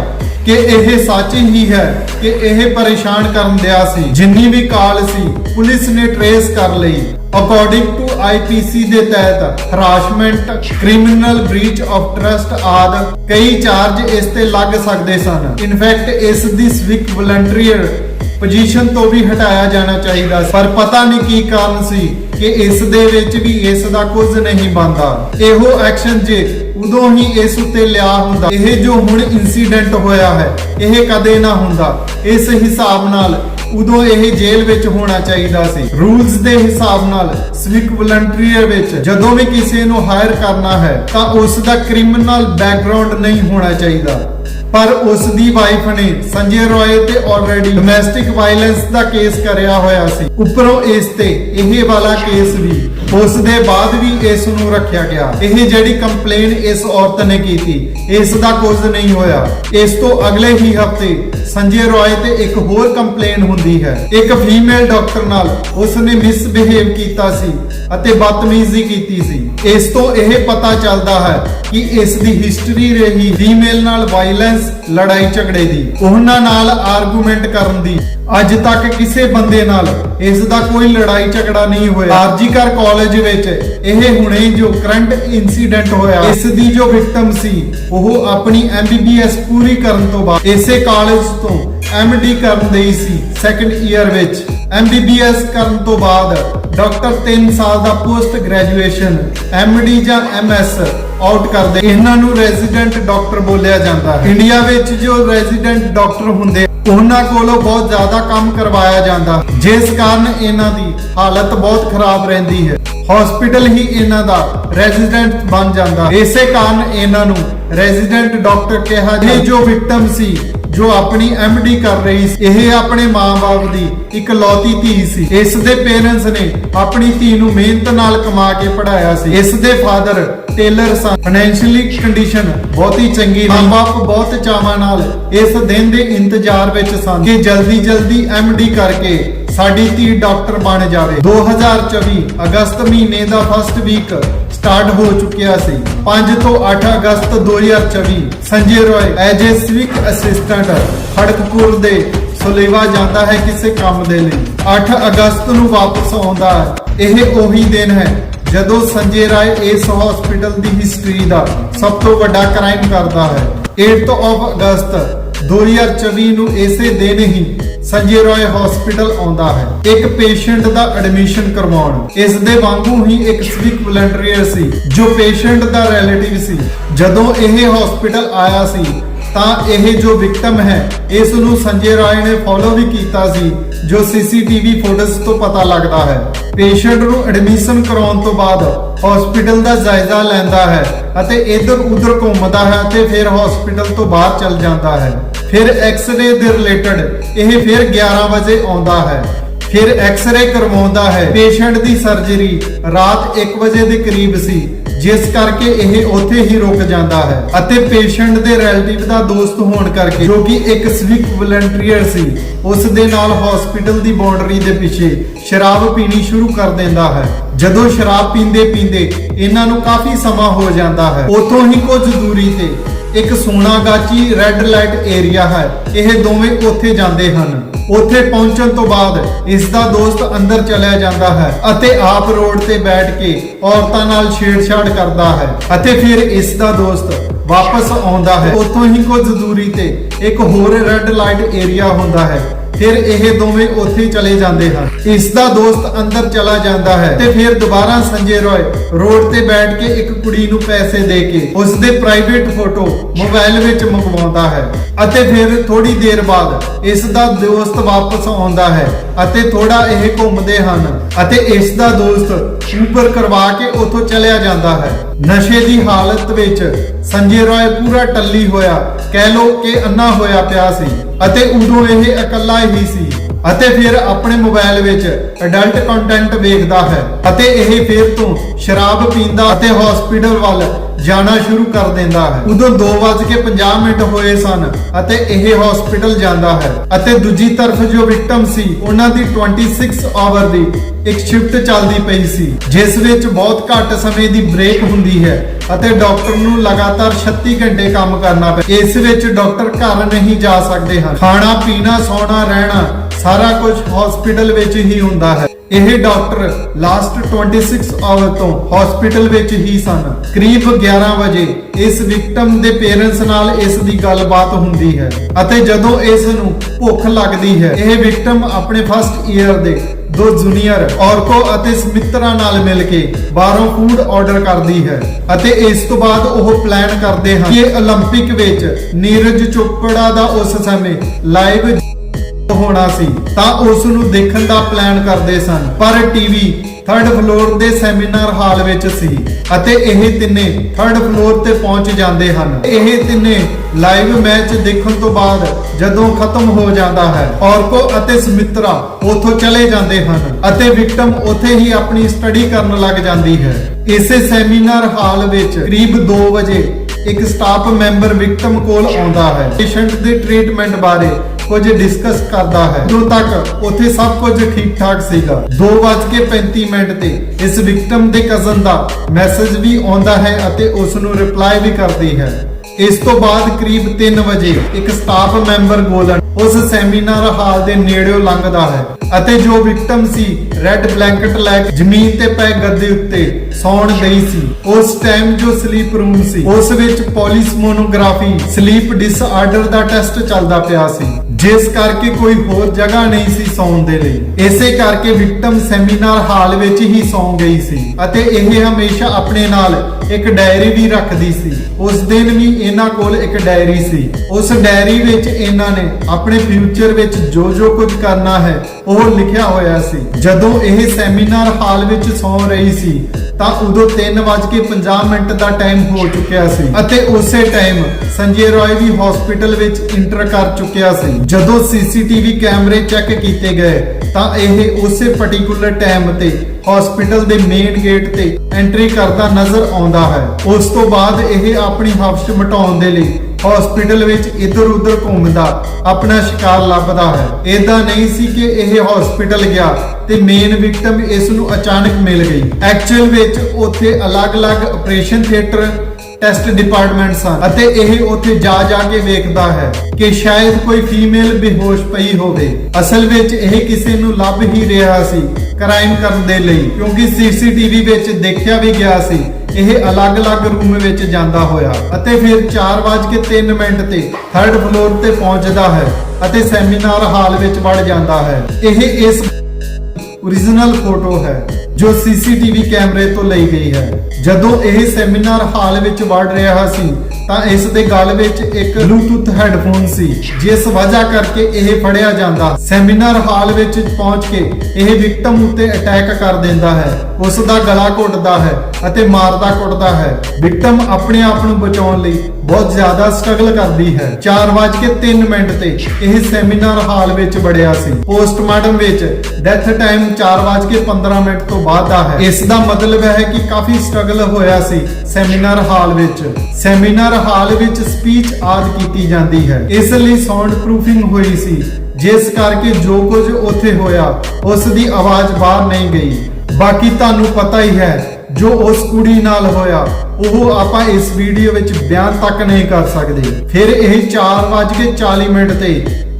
ਕਿ ਇਹ ਸੱਚ ਹੀ ਹੈ ਕਿ ਇਹ ਪਰੇਸ਼ਾਨ ਕਰਨ ਦਿਆ ਸੀ। ਜਿੰਨੀ ਵੀ ਕਾਲ ਸੀ, ਪੁਲਿਸ ਨੇ ਟਰੇਸ ਕਰ ਲਈ। ਅਕੋਰਡਿੰਗ ਟੂ ਆਈਪੀਸੀ ਦੇ ਤਹਿਤ harassment criminal breach of trust ਆਦ ਕਈ ਚਾਰਜ ਇਸ ਤੇ ਲੱਗ ਸਕਦੇ ਸਨ। ਇਨਫੈਕਟ ਇਸ ਦੀ ਸਵਿਕ ਵਲੰਟੀਅਰ ਪੋਜੀਸ਼ਨ ਤੋਂ ਵੀ ਹਟਾਇਆ ਜਾਣਾ ਚਾਹੀਦਾ ਪਰ ਪਤਾ ਨਹੀਂ ਕੀ ਕਾਰਨ ਸੀ ਕਿ ਇਸ ਦੇ ਵਿੱਚ ਵੀ ਇਸ ਦਾ ਕੁਝ ਨਹੀਂ ਬੰਦਾ ਇਹੋ ਐਕਸ਼ਨ ਜੇ ਉਦੋਂ ਹੀ ਇਸ ਉੱਤੇ ਲਿਆ ਹੁੰਦਾ। ਇਹ ਜੋ ਹੁਣ ਇਨਸੀਡੈਂਟ ਹੋਇਆ ਹੈ, ਇਹ ਕਦੇ ਨਾ ਹੁੰਦਾ। ਇਸ ਹਿਸਾਬ ਨਾਲ ਉਦੋਂ ਇਹ ਜੇਲ੍ਹ ਵਿੱਚ ਹੋਣਾ ਚਾਹੀਦਾ ਸੀ। ਰੂਲਸ ਦੇ ਹਿਸਾਬ ਨਾਲ ਸਵਿਕ ਵਲੰਟੀਅਰ ਵਿੱਚ ਜਦੋਂ ਵੀ ਕਿਸੇ ਨੂੰ ਹਾਇਰ ਕਰਨਾ ਹੈ, ਤਾਂ ਉਸ ਦਾ ਕ੍ਰਿਮੀਨਲ ਬੈਕਗ੍ਰਾਉਂਡ ਨਹੀਂ ਹੋਣਾ ਚਾਹੀਦਾ। ਪਰ ਉਸ ਦੀ ਵਾਈਫ ਨੇ ਸੰਜੇ ਰਾਏ ਤੇ ਆਲਰੇਡੀ ਡੋਮੈਸਟਿਕ ਵਾਇਲੈਂਸ ਦਾ ਕੇਸ ਕਰਿਆ ਹੋਇਆ ਸੀ। ਉੱਪਰੋਂ ਇਸ ਤੇ ਇਹ ਵਾਲਾ ਕੇਸ ਵੀ ਉਸ ਦੇ ਬਾਅਦ ਵੀ ਇਸ ਨੂੰ ਰੱਖਿਆ ਗਿਆ। ਇਹ ਜਿਹੜੀ ਕੰਪਲੇਨ ਇਸ ਔਰਤ ਨੇ ਕੀਤੀ, ਇਸ ਦਾ ਕੁਝ ਨਹੀਂ ਹੋਇਆ। ਇਸ ਤੋਂ ਅਗਲੇ ਹੀ ਹਫ਼ਤੇ ਸੰਜੇ ਰॉय ਤੇ ਇੱਕ ਹੋਰ ਕੰਪਲੇਨ ਹੁੰਦੀ ਹੈ। ਇੱਕ ਫੀਮੇਲ ਡਾਕਟਰ ਨਾਲ ਉਸ ਨੇ ਮਿਸਬਿਹੇਵ ਕੀਤਾ ਸੀ ਅਤੇ ਬਦਤਮੀਜ਼ੀ ਕੀਤੀ ਸੀ। ਇਸ ਤੋਂ ਇਹ ਪਤਾ ਚੱਲਦਾ ਹੈ ਕਿ ਇਸ ਦੀ ਹਿਸਟਰੀ ਰਹੀ ਫੀਮੇਲ ਨਾਲ ਵਾਇਲੈਂਸ ਲੜਾਈ ਝਗੜੇ ਦੀ। ਉਹਨਾਂ ਨਾਲ ਆਰਗੂਮੈਂਟ ਕਰਨ ਦੀ। ਅੱਜ ਤੱਕ ਕਿਸੇ ਬੰਦੇ ਨਾਲ ਇਸ ਦਾ ਕੋਈ ਲੜਾਈ ਝਗੜਾ ਨਹੀਂ ਹੋਇਆ। ਆਰਜੀਕਰ ਕਾਲਜ ਵਿੱਚ ਇਹ ਹੁਣੇ ਜੋ ਕਰੰਟ ਇਨਸੀਡੈਂਟ ਹੋਇਆ, ਇਸ ਦੀ ਜੋ ਵਿਕਟਮ ਸੀ, ਉਹ ਆਪਣੀ ਐਮਬੀਬੀਐਸ ਪੂਰੀ ਕਰਨ ਤੋਂ ਬਾਅਦ ਇਸੇ ਕਾਲਜ ਤੋਂ ਐਮਡੀ ਕਰਨ ਲਈ ਸੀ ਸੈਕੰਡ ਈਅਰ ਵਿੱਚ। ਐਮਬੀਬੀਐਸ ਕਰਨ ਤੋਂ ਬਾਅਦ ਡਾਕਟਰ 3 ਸਾਲ ਦਾ ਪੋਸਟ ਗ੍ਰੈਜੂਏਸ਼ਨ ਐਮਡੀ ਜਾਂ ਐਮਐਸ ਆਊਟ ਕਰਦੇ। ਇਹਨਾਂ ਨੂੰ ਰੈਜ਼ੀਡੈਂਟ ਡਾਕਟਰ ਬੋਲਿਆ ਜਾਂਦਾ ਹੈ। ਇੰਡੀਆ ਵਿੱਚ ਜੋ ਰੈਜ਼ੀਡੈਂਟ ਡਾਕਟਰ ਹੁੰਦੇ, ਉਹਨਾਂ ਕੋਲੋਂ ਬਹੁਤ ਜ਼ਿਆਦਾ ਕੰਮ ਕਰਵਾਇਆ ਜਾਂਦਾ। ਜਿਸ ਕਾਰਨ ਇਹਨਾਂ ਦੀ ਹਾਲਤ ਬਹੁਤ ਖਰਾਬ ਰਹਿੰਦੀ ਹੈ। ਹਸਪੀਟਲ ਹੀ ਇਹਨਾਂ ਦਾ ਰੈਜ਼ੀਡੈਂਟ ਬਣ ਜਾਂਦਾ। ਇਸੇ ਕਾਰਨ ਇਹਨਾਂ ਨੂੰ ਰੈਜ਼ੀਡੈਂਟ ਡਾਕਟਰ ਕਿਹਾ ਇਹ ਜੋ ਵਿਕਟਮ ਸੀ, ਜੋ ਆਪਣੀ ਐਮਡੀ ਕਰ ਰਹੀ ਸੀ, ਇਹ ਆਪਣੇ ਮਾਂ-ਬਾਪ ਦੀ ਇਕਲੌਤੀ ਧੀ ਸੀ। ਇਸ ਦੇ ਪੇਰੈਂਟਸ ਨੇ ਆਪਣੀ ਧੀ ਨੂੰ ਮਿਹਨਤ ਨਾਲ ਕਮਾ ਕੇ ਪੜਾਇਆ ਸੀ। ਇਸ ਦੇ ਫਾਦਰ ਟੇਲਰ ਸਨ। ਫਾਈਨੈਂਸ਼ੀਅਲੀ ਕੰਡੀਸ਼ਨ ਬਹੁਤੀ ਚੰਗੀ ਨਹੀਂ। ਮਾਂ-ਬਾਪ ਬਹੁਤ ਚਾਵਾਂ ਨਾਲ ਇਸ ਦਿਨ ਦੇ ਇੰਤਜ਼ਾਰ ਵਿੱਚ ਸਨ ਕਿ ਜਲਦੀ ਜਲਦੀ ਐਮਡੀ ਕਰਕੇ ਸਾਡੀ ਧੀ ਡਾਕਟਰ ਬਣ ਜਾਵੇ। 2024 ਅਗਸਤ ਮਹੀਨੇ ਦਾ ਫਸਟ ਵੀਕ ਸਟਾਰਟ ਹੋ ਚੁੱਕਿਆ ਸੀ। 5 ਤੋਂ 8 ਅਗਸਤ 2024 Sanjay Roy as a civic assistant Kharagpur ਦੇ ਸੁਲੇਵਾ ਜਾਂਦਾ ਹੈ ਕਿਸੇ ਕੰਮ ਦੇ ਲਈ। 8 ਅਗਸਤ ਨੂੰ ਵਾਪਸ ਆਉਂਦਾ ਹੈ। ਇਹ ਉਹੀ ਦਿਨ ਹੈ ਜਦੋਂ ਸੰਜੇ ਰਾਏ ਇਸ ਹਸਪੀਟਲ ਦੀ ਹਿਸਟਰੀ ਦਾ ਸਭ ਤੋਂ ਵੱਡਾ ਕ੍ਰਾਈਮ ਕਰਦਾ ਹੈ। 8th ਆਫ ਅਗਸਤ 2024 ਨੂੰ ਇਸੇ ਦਿਨ ਹੀ ਸੰਜੇ ਰੋਏ ਹਸਪੀਟਲ ਆਉਂਦਾ ਹੈ। ਇੱਕ ਪੇਸ਼ੈਂਟ ਦਾ ਐਡਮਿਸ਼ਨ ਕਰਵਾਉਣ। ਇਸ ਦੇ ਵਾਂਗੂ ਹੀ ਇੱਕ ਸਿਵਿਕ ਵਲੰਟੀਅਰ ਸੀ, ਜੋ ਪੇਸ਼ੈਂਟ ਦਾ ਰਿਲੇਟਿਵ ਸੀ। ਜਦੋਂ ਇਹ ਹਸਪੀਟਲ ਆਇਆ ਸੀ, ਤਾਂ ਇਹ ਜੋ ਵਿਕਟਮ ਹੈ, ਇਸ ਨੂੰ ਸੰਜੇ ਰਾਏ ਨੇ ਫੋਲੋ ਵੀ ਕੀਤਾ ਸੀ, ਜੋ ਸੀਸੀਟੀਵੀ ਫੁਟੇਜ ਤੋਂ ਪਤਾ ਲੱਗਦਾ ਹੈ। ਪੇਸ਼ੈਂਟ ਨੂੰ ਐਡਮਿਸ਼ਨ ਕਰਾਉਣ ਤੋਂ ਬਾਅਦ ਹਸਪੀਟਲ ਦਾ ਜਾਇਜ਼ਾ ਲੈਂਦਾ ਹੈ ਅਤੇ ਇੱਧਰ ਉਧਰ ਘੁੰਮਦਾ ਹੈ ਤੇ ਫਿਰ ਹਸਪੀਟਲ ਤੋਂ ਬਾਹਰ ਚਲ ਜਾਂਦਾ ਹੈ। ਫਿਰ ਐਕਸ-ਰੇ ਦੇ ਰਿਲੇਟਡ ਇਹ ਫਿਰ 11 ਵਜੇ ਆਉਂਦਾ ਹੈ। ਫਿਰ ਐਕਸ-ਰੇ ਕਰਵਾਉਂਦਾ ਹੈ। ਪੇਸ਼ੈਂਟ ਦੀ ਸਰਜਰੀ ਰਾਤ 1 ਵਜੇ ਦੇ ਕਰੀਬ ਸੀ, ਜਿਸ ਕਰਕੇ ਇਹ ਉੱਥੇ ਹੀ ਰੁਕ ਜਾਂਦਾ ਹੈ। ਅਤੇ ਪੇਸ਼ੈਂਟ ਦੇ ਰਿਲੇਟਿਵ ਦਾ ਦੋਸਤ ਹੋਣ ਕਰਕੇ, ਜੋ ਕਿ ਇੱਕ ਸਿਵਿਕ ਵਲੰਟੀਅਰ ਸੀ, ਉਸ ਦੇ ਨਾਲ ਹਸਪੀਟਲ ਦੀ ਬਾਉਂਡਰੀ ਦੇ ਪਿੱਛੇ ਸ਼ਰਾਬ ਪੀਣੀ ਸ਼ੁਰੂ ਕਰ ਦਿੰਦਾ ਹੈ। ਜਦੋਂ ਸ਼ਰਾਬ ਪੀਂਦੇ ਪੀਂਦੇ ਇਹਨਾਂ ਨੂੰ ਕਾਫੀ ਸਮਾਂ ਹੋ ਜਾਂਦਾ ਹੈ। ਉਥੋਂ ਹੀ ਕੁਝ ਦੂਰੀ ਤੇ ਇੱਕ ਸੋਨਾਗਾਚੀ ਰੈੱਡ ਲਾਈਟ ਏਰੀਆ ਹੈ। ਇਹ ਦੋਵੇਂ ਉੱਥੇ ਜਾਂਦੇ ਹਨ। ਉੱਥੇ ਪਹੁੰਚਣ ਤੋਂ ਬਾਅਦ ਇਸ ਦਾ ਦੋਸਤ ਅੰਦਰ ਚਲਿਆ ਜਾਂਦਾ ਹੈ ਅਤੇ ਆਪ ਰੋਡ ਤੇ ਬੈਠ ਕੇ ਔਰਤਾਂ ਨਾਲ ਛੇੜਛਾੜ ਕਰਦਾ ਹੈ ਅਤੇ ਫਿਰ ਇਸ ਦਾ ਦੋਸਤ ਵਾਪਸ ਆਉਂਦਾ ਹੈ। ਉੱਥੋਂ ਹੀ ਕੁਝ ਦੂਰੀ ਤੇ ਇੱਕ ਹੋਰ ਰੈੱਡ ਲਾਈਟ ਏਰੀਆ ਹੁੰਦਾ ਹੈ। ਫਿਰ ਇਹ ਦੋਵੇਂ ਉੱਥੇ ਚਲੇ ਜਾਂਦੇ ਹਨ। ਇਸ ਦਾ ਦੋਸਤ ਅੰਦਰ ਚਲਾ ਜਾਂਦਾ ਹੈ ਤੇ ਫਿਰ ਦੁਬਾਰਾ ਸੰਜੇ ਰॉय ਰੋਡ ਤੇ ਬੈਠ ਕੇ ਇੱਕ ਕੁੜੀ ਨੂੰ ਪੈਸੇ ਦੇ ਕੇ ਉਸ ਦੇ ਪ੍ਰਾਈਵੇਟ ਫੋਟੋ ਮੋਬਾਈਲ ਵਿੱਚ ਮੰਗਵਾਉਂਦਾ ਹੈ ਅਤੇ ਫਿਰ ਥੋੜੀ ਦੇਰ ਬਾਅਦ ਇਸ ਦਾ ਦੋਸਤ ਵਾਪਸ ਆਉਂਦਾ ਹੈ ਅਤੇ ਥੋੜਾ ਇਹ ਘੁੰਮਦੇ ਹਨ ਅਤੇ ਇਸ ਦਾ ਦੋਸਤ ਊਬਰ ਕਰਵਾ ਕੇ ਉੱਥੋਂ ਚਲਿਆ ਜਾਂਦਾ ਹੈ। ਨਸ਼ੇ ਦੀ ਹਾਲਤ ਵਿੱਚ ਸੰਜੇ ਰॉय ਪੂਰਾ ਟੱਲੀ ਹੋਇਆ, ਕਹਿ ਲੋ ਕਿ ਅੰਨਾ ਹੋਇਆ ਪਿਆ ਸੀ, ਅਤੇ ਉਦੋਂ ਇਹ ਇਕੱਲਾ ਹੀ ਸੀ। ਅਤੇ ਫਿਰ ਆਪਣੇ ਮੋਬਾਈਲ ਵਿੱਚ ਅਡਲਟ ਕੰਟੈਂਟ ਵੇਖਦਾ ਹੈ ਅਤੇ ਇਹ ਫਿਰ ਤੋਂ ਸ਼ਰਾਬ ਪੀਂਦਾ ਅਤੇ ਹਸਪੀਟਲ ਵੱਲ ਜਾਣਾ ਸ਼ੁਰੂ ਕਰ ਦਿੰਦਾ ਹੈ। ਉਦੋਂ 2:50 ਮਿੰਟ ਹੋਏ ਸਨ ਅਤੇ ਇਹ ਹਸਪੀਟਲ ਜਾਂਦਾ ਹੈ ਅਤੇ ਦੂਜੀ ਤਰਫ ਜੋ ਵਿਕਟਮ ਸੀ, ਉਹਨਾਂ ਦੀ 26 ਆਵਰ ਦੀ ਇੱਕ ਸ਼ਿਫਟ ਚੱਲਦੀ ਪਈ ਸੀ, ਜਿਸ ਵਿੱਚ ਬਹੁਤ ਘੱਟ ਸਮੇਂ ਦੀ ਬ੍ਰੇਕ ਹੁੰਦੀ ਹੈ ਅਤੇ ਡਾਕਟਰ ਨੂੰ ਲਗਾਤਾਰ 36 ਘੰਟੇ ਕੰਮ ਕਰਨਾ ਪੈਂਦਾ ਇਸ ਵਿੱਚ ਡਾਕਟਰ ਘਰ ਨਹੀਂ ਜਾ ਸਕਦੇ ਹਨ। ਖਾਣਾ ਪੀਣਾ, ਸੌਣਾ, ਰਹਿਣਾ ਸਾਰਾ ਕੁਝ ਹਸਪੀਟਲ ਵਿੱਚ ਹੀ ਹੁੰਦਾ ਹੈ ਇਹ ਡਾਕਟਰ ਲਾਸਟ 26 ਆਵਰ ਤੋਂ ਹਸਪੀਟਲ ਵਿੱਚ ਹੀ ਸਨ ਕਰੀਬ 11 ਵਜੇ ਇਸ ਵਿਕਟਮ ਦੇ ਪੇਰੈਂਟਸ ਨਾਲ ਇਸ ਦੀ ਗੱਲਬਾਤ ਹੁੰਦੀ ਹੈ ਅਤੇ ਜਦੋਂ ਇਸ ਨੂੰ ਭੁੱਖ ਲੱਗਦੀ ਹੈ ਇਹ ਵਿਕਟਮ ਆਪਣੇ ਫਸਟ ਈਅਰ ਦੇ ਦੋ ਜੂਨੀਅਰ ਔਰਕੋ ਅਤੇ ਸਮਿਤਰਾ ਨਾਲ ਮਿਲ ਕੇ ਬਾਹਰੋਂ ਫੂਡ ਆਰਡਰ ਕਰਦੀ ਹੈ ਅਤੇ ਇਸ ਤੋਂ ਬਾਅਦ ਉਹ ਪਲਾਨ ਕਰਦੇ ਹਨ ਕਿ 올림픽 ਵਿੱਚ ਨੀਰਜ ਚੋਪੜਾ ਦਾ ਉਸ ਸਮੇਂ ਲਾਈਵ ਹੋਣਾ ਸੀ, ਤਾਂ ਉਸ ਨੂੰ ਦੇਖਣ ਦਾ ਪਲਾਨ ਕਰਦੇ ਸਨ। ਪਰ ਟੀਵੀ ਥਰਡ ਫਲੋਰ ਦੇ ਸੈਮੀਨਾਰ ਹਾਲ ਵਿੱਚ ਸੀ ਅਤੇ ਇਹ ਤਿੰਨੇ ਥਰਡ ਫਲੋਰ ਤੇ ਪਹੁੰਚ ਜਾਂਦੇ ਹਨ। ਇਹ ਤਿੰਨੇ ਲਾਈਵ ਮੈਚ ਦੇਖਣ ਤੋਂ ਬਾਅਦ ਜਦੋਂ ਖਤਮ ਹੋ ਜਾਂਦਾ ਹੈ, ਔਰਕੋ ਅਤੇ ਸਮਿਤਰਾ ਉੱਥੋਂ ਚਲੇ ਜਾਂਦੇ ਹਨ ਅਤੇ ਵਿਕਟਮ ਉੱਥੇ ਹੀ ਆਪਣੀ ਸਟੱਡੀ ਕਰਨ ਲੱਗ ਜਾਂਦੀ ਹੈ। ਇਸੇ ਸੈਮੀਨਾਰ ਹਾਲ ਵਿੱਚ ਕਰੀਬ 2 ਵਜੇ ਇੱਕ ਸਟਾਫ ਮੈਂਬਰ ਵਿਕਟਮ ਕੋਲ ਆਉਂਦਾ ਹੈ। ਪੇਸ਼ੈਂਟ ਦੇ ਟ੍ਰੀਟਮੈਂਟ ਬਾਰੇ ਕੁਝ ਡਿਸਕਸ ਕਰਦਾ ਹੈ। ਉਦੋਂ ਤੱਕ ਉੱਥੇ ਸਭ ਕੁਝ ਠੀਕ ਠਾਕ ਸੀਗਾ 2:35 ਮਿੰਟ ਤੇ ਇਸ ਵਿਕਟਮ ਦੇ ਕਜ਼ਨ ਦਾ ਮੈਸੇਜ ਵੀ ਆਉਂਦਾ ਹੈ ਅਤੇ ਉਸ ਨੂੰ ਰਿਪਲਾਈ ਵੀ ਕਰਦੀ ਹੈ। ਇਸ ਤੋਂ ਬਾਅਦ ਕਰੀਬ 3 ਵਜੇ ਇੱਕ ਸਟਾਫ ਮੈਂਬਰ ਗੋਲਨ ਉਸ ਸੈਮੀਨਾਰ ਹਾਲ ਦੇ ਨੇੜਿਓਂ ਲੰਘਦਾ ਹੈ ਅਤੇ ਜੋ ਵਿਕਟਮ ਸੀ ਰੈੱਡ ਬਲੈਂਕਟ ਲੈ ਕੇ ਜ਼ਮੀਨ ਤੇ ਪਏ ਗੱਦੇ ਉੱਤੇ ਸੌਣ ਗਈ ਸੀ। ਉਸ ਟਾਈਮ ਜੋ ਸਲੀਪ ਰੂਮ ਸੀ, ਉਸ ਵਿੱਚ ਪੋਲਿਸਮੋਨੋਗ੍ਰਾਫੀ ਸਲੀਪ ਡਿਸਆਰਡਰ ਦਾ ਟੈਸਟ ਚੱਲਦਾ ਪਿਆ ਸੀ। ਜਿਸ ਕਰਕੇ ਕੋਈ ਹੋਰ ਜਗ੍ਹਾ ਨਹੀਂ ਸੀ ਸੌਣ ਦੇ ਲਈ। ਇਸੇ ਕਰਕੇ ਵਿਕਟਮ ਸੈਮੀਨਾਰ ਹਾਲ ਵਿੱਚ ਹੀ ਸੌਂ ਗਈ ਸੀ। ਅਤੇ ਇਹ ਹਮੇਸ਼ਾ ਆਪਣੇ ਨਾਲ ਇੱਕ ਡਾਇਰੀ ਵੀ ਰੱਖਦੀ ਸੀ। ਉਸ ਦਿਨ ਵੀ ਇਹਨਾਂ ਕੋਲ ਇੱਕ ਡਾਇਰੀ ਸੀ। ਉਸ ਡਾਇਰੀ ਵਿੱਚ ਇਹਨਾਂ ਨੇ ਆਪਣੇ ਫਿਊਚਰ ਵਿੱਚ ਜੋ ਜੋ ਕੁਝ ਕਰਨਾ ਹੈ, ਉਹ ਲਿਖਿਆ ਹੋਇਆ ਸੀ। ਜਦੋਂ ਇਹ ਸੈਮੀਨਾਰ ਹਾਲ ਵਿੱਚ ਸੌਂ ਰਹੀ ਸੀ, ਤਾਂ ਉਦੋਂ 3:50 ਮਿੰਟ ਦਾ ਟਾਈਮ ਹੋ ਚੁੱਕਿਆ ਸੀ ਅਤੇ ਉਸੇ ਟਾਈਮ ਸੰਜੇ ਰॉय ਵੀ ਹਸਪੀਟਲ ਵਿੱਚ ਇੰਟਰ ਕਰ ਚੁੱਕਿਆ ਸੀ। ਜਦੋਂ ਸੀਸੀਟੀਵੀ ਕੈਮਰੇ ਚੈੱਕ ਕੀਤੇ ਗਏ ਤਾਂ ਇਹ ਉਸੇ ਪਾਰਟਿਕੂਲਰ ਟਾਈਮ ਤੇ ਹਸਪੀਟਲ ਦੇ ਮੇਨ ਗੇਟ ਤੇ ਐਂਟਰੀ ਕਰਦਾ ਨਜ਼ਰ ਆਉਂਦਾ ਹੈ। ਉਸ ਤੋਂ ਬਾਅਦ ਇਹ ਆਪਣੀ ਹਫਸ਼ ਮਟਾਉਣ ਦੇ ਲਈ ਹਸਪੀਟਲ ਵਿੱਚ ਇੱਧਰ ਉੱਧਰ ਘੁੰਮਦਾ, ਆਪਣਾ ਸ਼ਿਕਾਰ ਲੱਭਦਾ ਹੈ। ਇਦਾਂ ਨਹੀਂ ਸੀ ਕਿ ਇਹ ਹਸਪੀਟਲ ਗਿਆ ਤੇ ਮੇਨ ਵਿਕਟਮ ਇਸ ਨੂੰ ਅਚਾਨਕ ਮਿਲ ਗਈ। ਐਕਚੁਅਲ ਵਿੱਚ ਉੱਥੇ ਅਲੱਗ-ਅਲੱਗ ਆਪਰੇਸ਼ਨ ਥੀਏਟਰ ਟੈਸਟ ਡਿਪਾਰਟਮੈਂਟ ਸਨ ਅਤੇ ਇਹ ਉੱਥੇ ਜਾ ਜਾ ਕੇ ਵੇਖਦਾ ਹੈ ਕਿ ਸ਼ਾਇਦ ਕੋਈ ਫੀਮੇਲ ਬੇਹੋਸ਼ ਪਈ ਹੋਵੇ। ਅਸਲ ਵਿੱਚ ਇਹ ਕਿਸੇ ਨੂੰ ਲੱਭ ਹੀ ਰਿਹਾ ਸੀ ਕ੍ਰਾਈਮ ਕਰਨ ਦੇ ਲਈ, ਕਿਉਂਕਿ ਸੀਸੀਟੀਵੀ ਵਿੱਚ ਦੇਖਿਆ ਵੀ ਗਿਆ ਸੀ, ਇਹ ਅਲੱਗ-ਅਲੱਗ ਰੂਮ ਵਿੱਚ ਜਾਂਦਾ ਹੋਇਆ ਅਤੇ ਫਿਰ 4:03 ਮਿੰਟ ਤੇ ਥਰਡ ਫਲੋਰ ਤੇ ਪਹੁੰਚਦਾ ਹੈ ਅਤੇ ਸੈਮੀਨਾਰ ਹਾਲ ਵਿੱਚ ਵੜ ਜਾਂਦਾ ਹੈ। ਇਹ ਇਸ ਓਰੀਜਨਲ ਫੋਟੋ ਹੈ, ਜੋ ਸੀਸੀਟੀਵੀ ਕੈਮਰੇ ਤੋਂ ਲਈ ਗਈ ਹੈ। ਜਦੋਂ ਇਹ ਸੈਮੀਨਾਰ ਹਾਲ ਵਿੱਚ ਵੜ ਰਿਹਾ ਸੀ, ਤਾਂ ਇਸ ਦੇ ਗਲ ਵਿੱਚ ਇੱਕ ਬਲੂਟੁੱਥ ਹੈੱਡਫੋਨ ਸੀ, ਜਿਸ ਵਜ੍ਹਾ ਕਰਕੇ ਇਹ ਫੜਿਆ ਜਾਂਦਾ। ਸੈਮੀਨਾਰ ਹਾਲ ਵਿੱਚ ਪਹੁੰਚ ਕੇ ਇਹ ਵਿਕਟਮ ਉੱਤੇ ਅਟੈਕ ਕਰ ਦਿੰਦਾ ਹੈ। ਉਸ ਦਾ ਗਲਾ ਘੁੱਟਦਾ ਹੈ ਅਤੇ ਮਾਰਦਾ ਕੁੱਟਦਾ ਹੈ। ਵਿਕਟਮ ਆਪਣੇ ਆਪ ਨੂੰ ਬਚਾਉਣ ਲਈ ਬਹੁਤ ਜ਼ਿਆਦਾ ਸਟਰਗਲ ਕਰਦੀ ਹੈ। 4:03 ਮਿੰਟ ਤੇ ਇਹ ਸੈਮੀਨਾਰ ਹਾਲ ਵਿੱਚ ਵੜਿਆ ਸੀ। ਪੋਸਟਮਾਰਟਮ ਵਿੱਚ ਡੈਥ ਟਾਈਮ 4:15 ਮਿੰਟ ਤੋਂ ਬਾਅਦ ਦਾ ਹੈ। ਇਸ ਦਾ ਮਤਲਬ ਹੈ ਕਿ ਕਾਫੀ ਸਟਰਗਲ ਹੋਇਆ ਸੀ ਸੈਮੀਨਾਰ ਹਾਲ ਵਿੱਚ। ਸੈਮੀਨਾਰ ਹਾਲ ਵਿੱਚ ਸਪੀਚ ਆਦ ਕੀਤੀ ਜਾਂਦੀ ਹੈ। ਇਸ ਲਈ ਸਾਊਂਡ ਪ੍ਰੂਫਿੰਗ ਹੋਈ ਸੀ। ਜਿਸ ਕਰਕੇ ਜੋ ਕੁਝ ਉੱਥੇ ਹੋਇਆ, ਉਸ ਦੀ ਆਵਾਜ਼ ਬਾਹਰ ਨਹੀਂ ਗਈ। ਬਾਕੀ ਤੁਹਾਨੂੰ ਪਤਾ ਹੀ ਹੈ ਜੋ ਉਸ ਕੁੜੀ ਨਾਲ ਹੋਇਆ, ਉਹ ਆਪਾਂ ਇਸ ਵੀਡੀਓ ਵਿੱਚ ਬਿਆਨ ਤੱਕ ਨਹੀਂ ਕਰ ਸਕਦੇ। ਫਿਰ ਇਹ 4:40 ਮਿੰਟ ਤੇ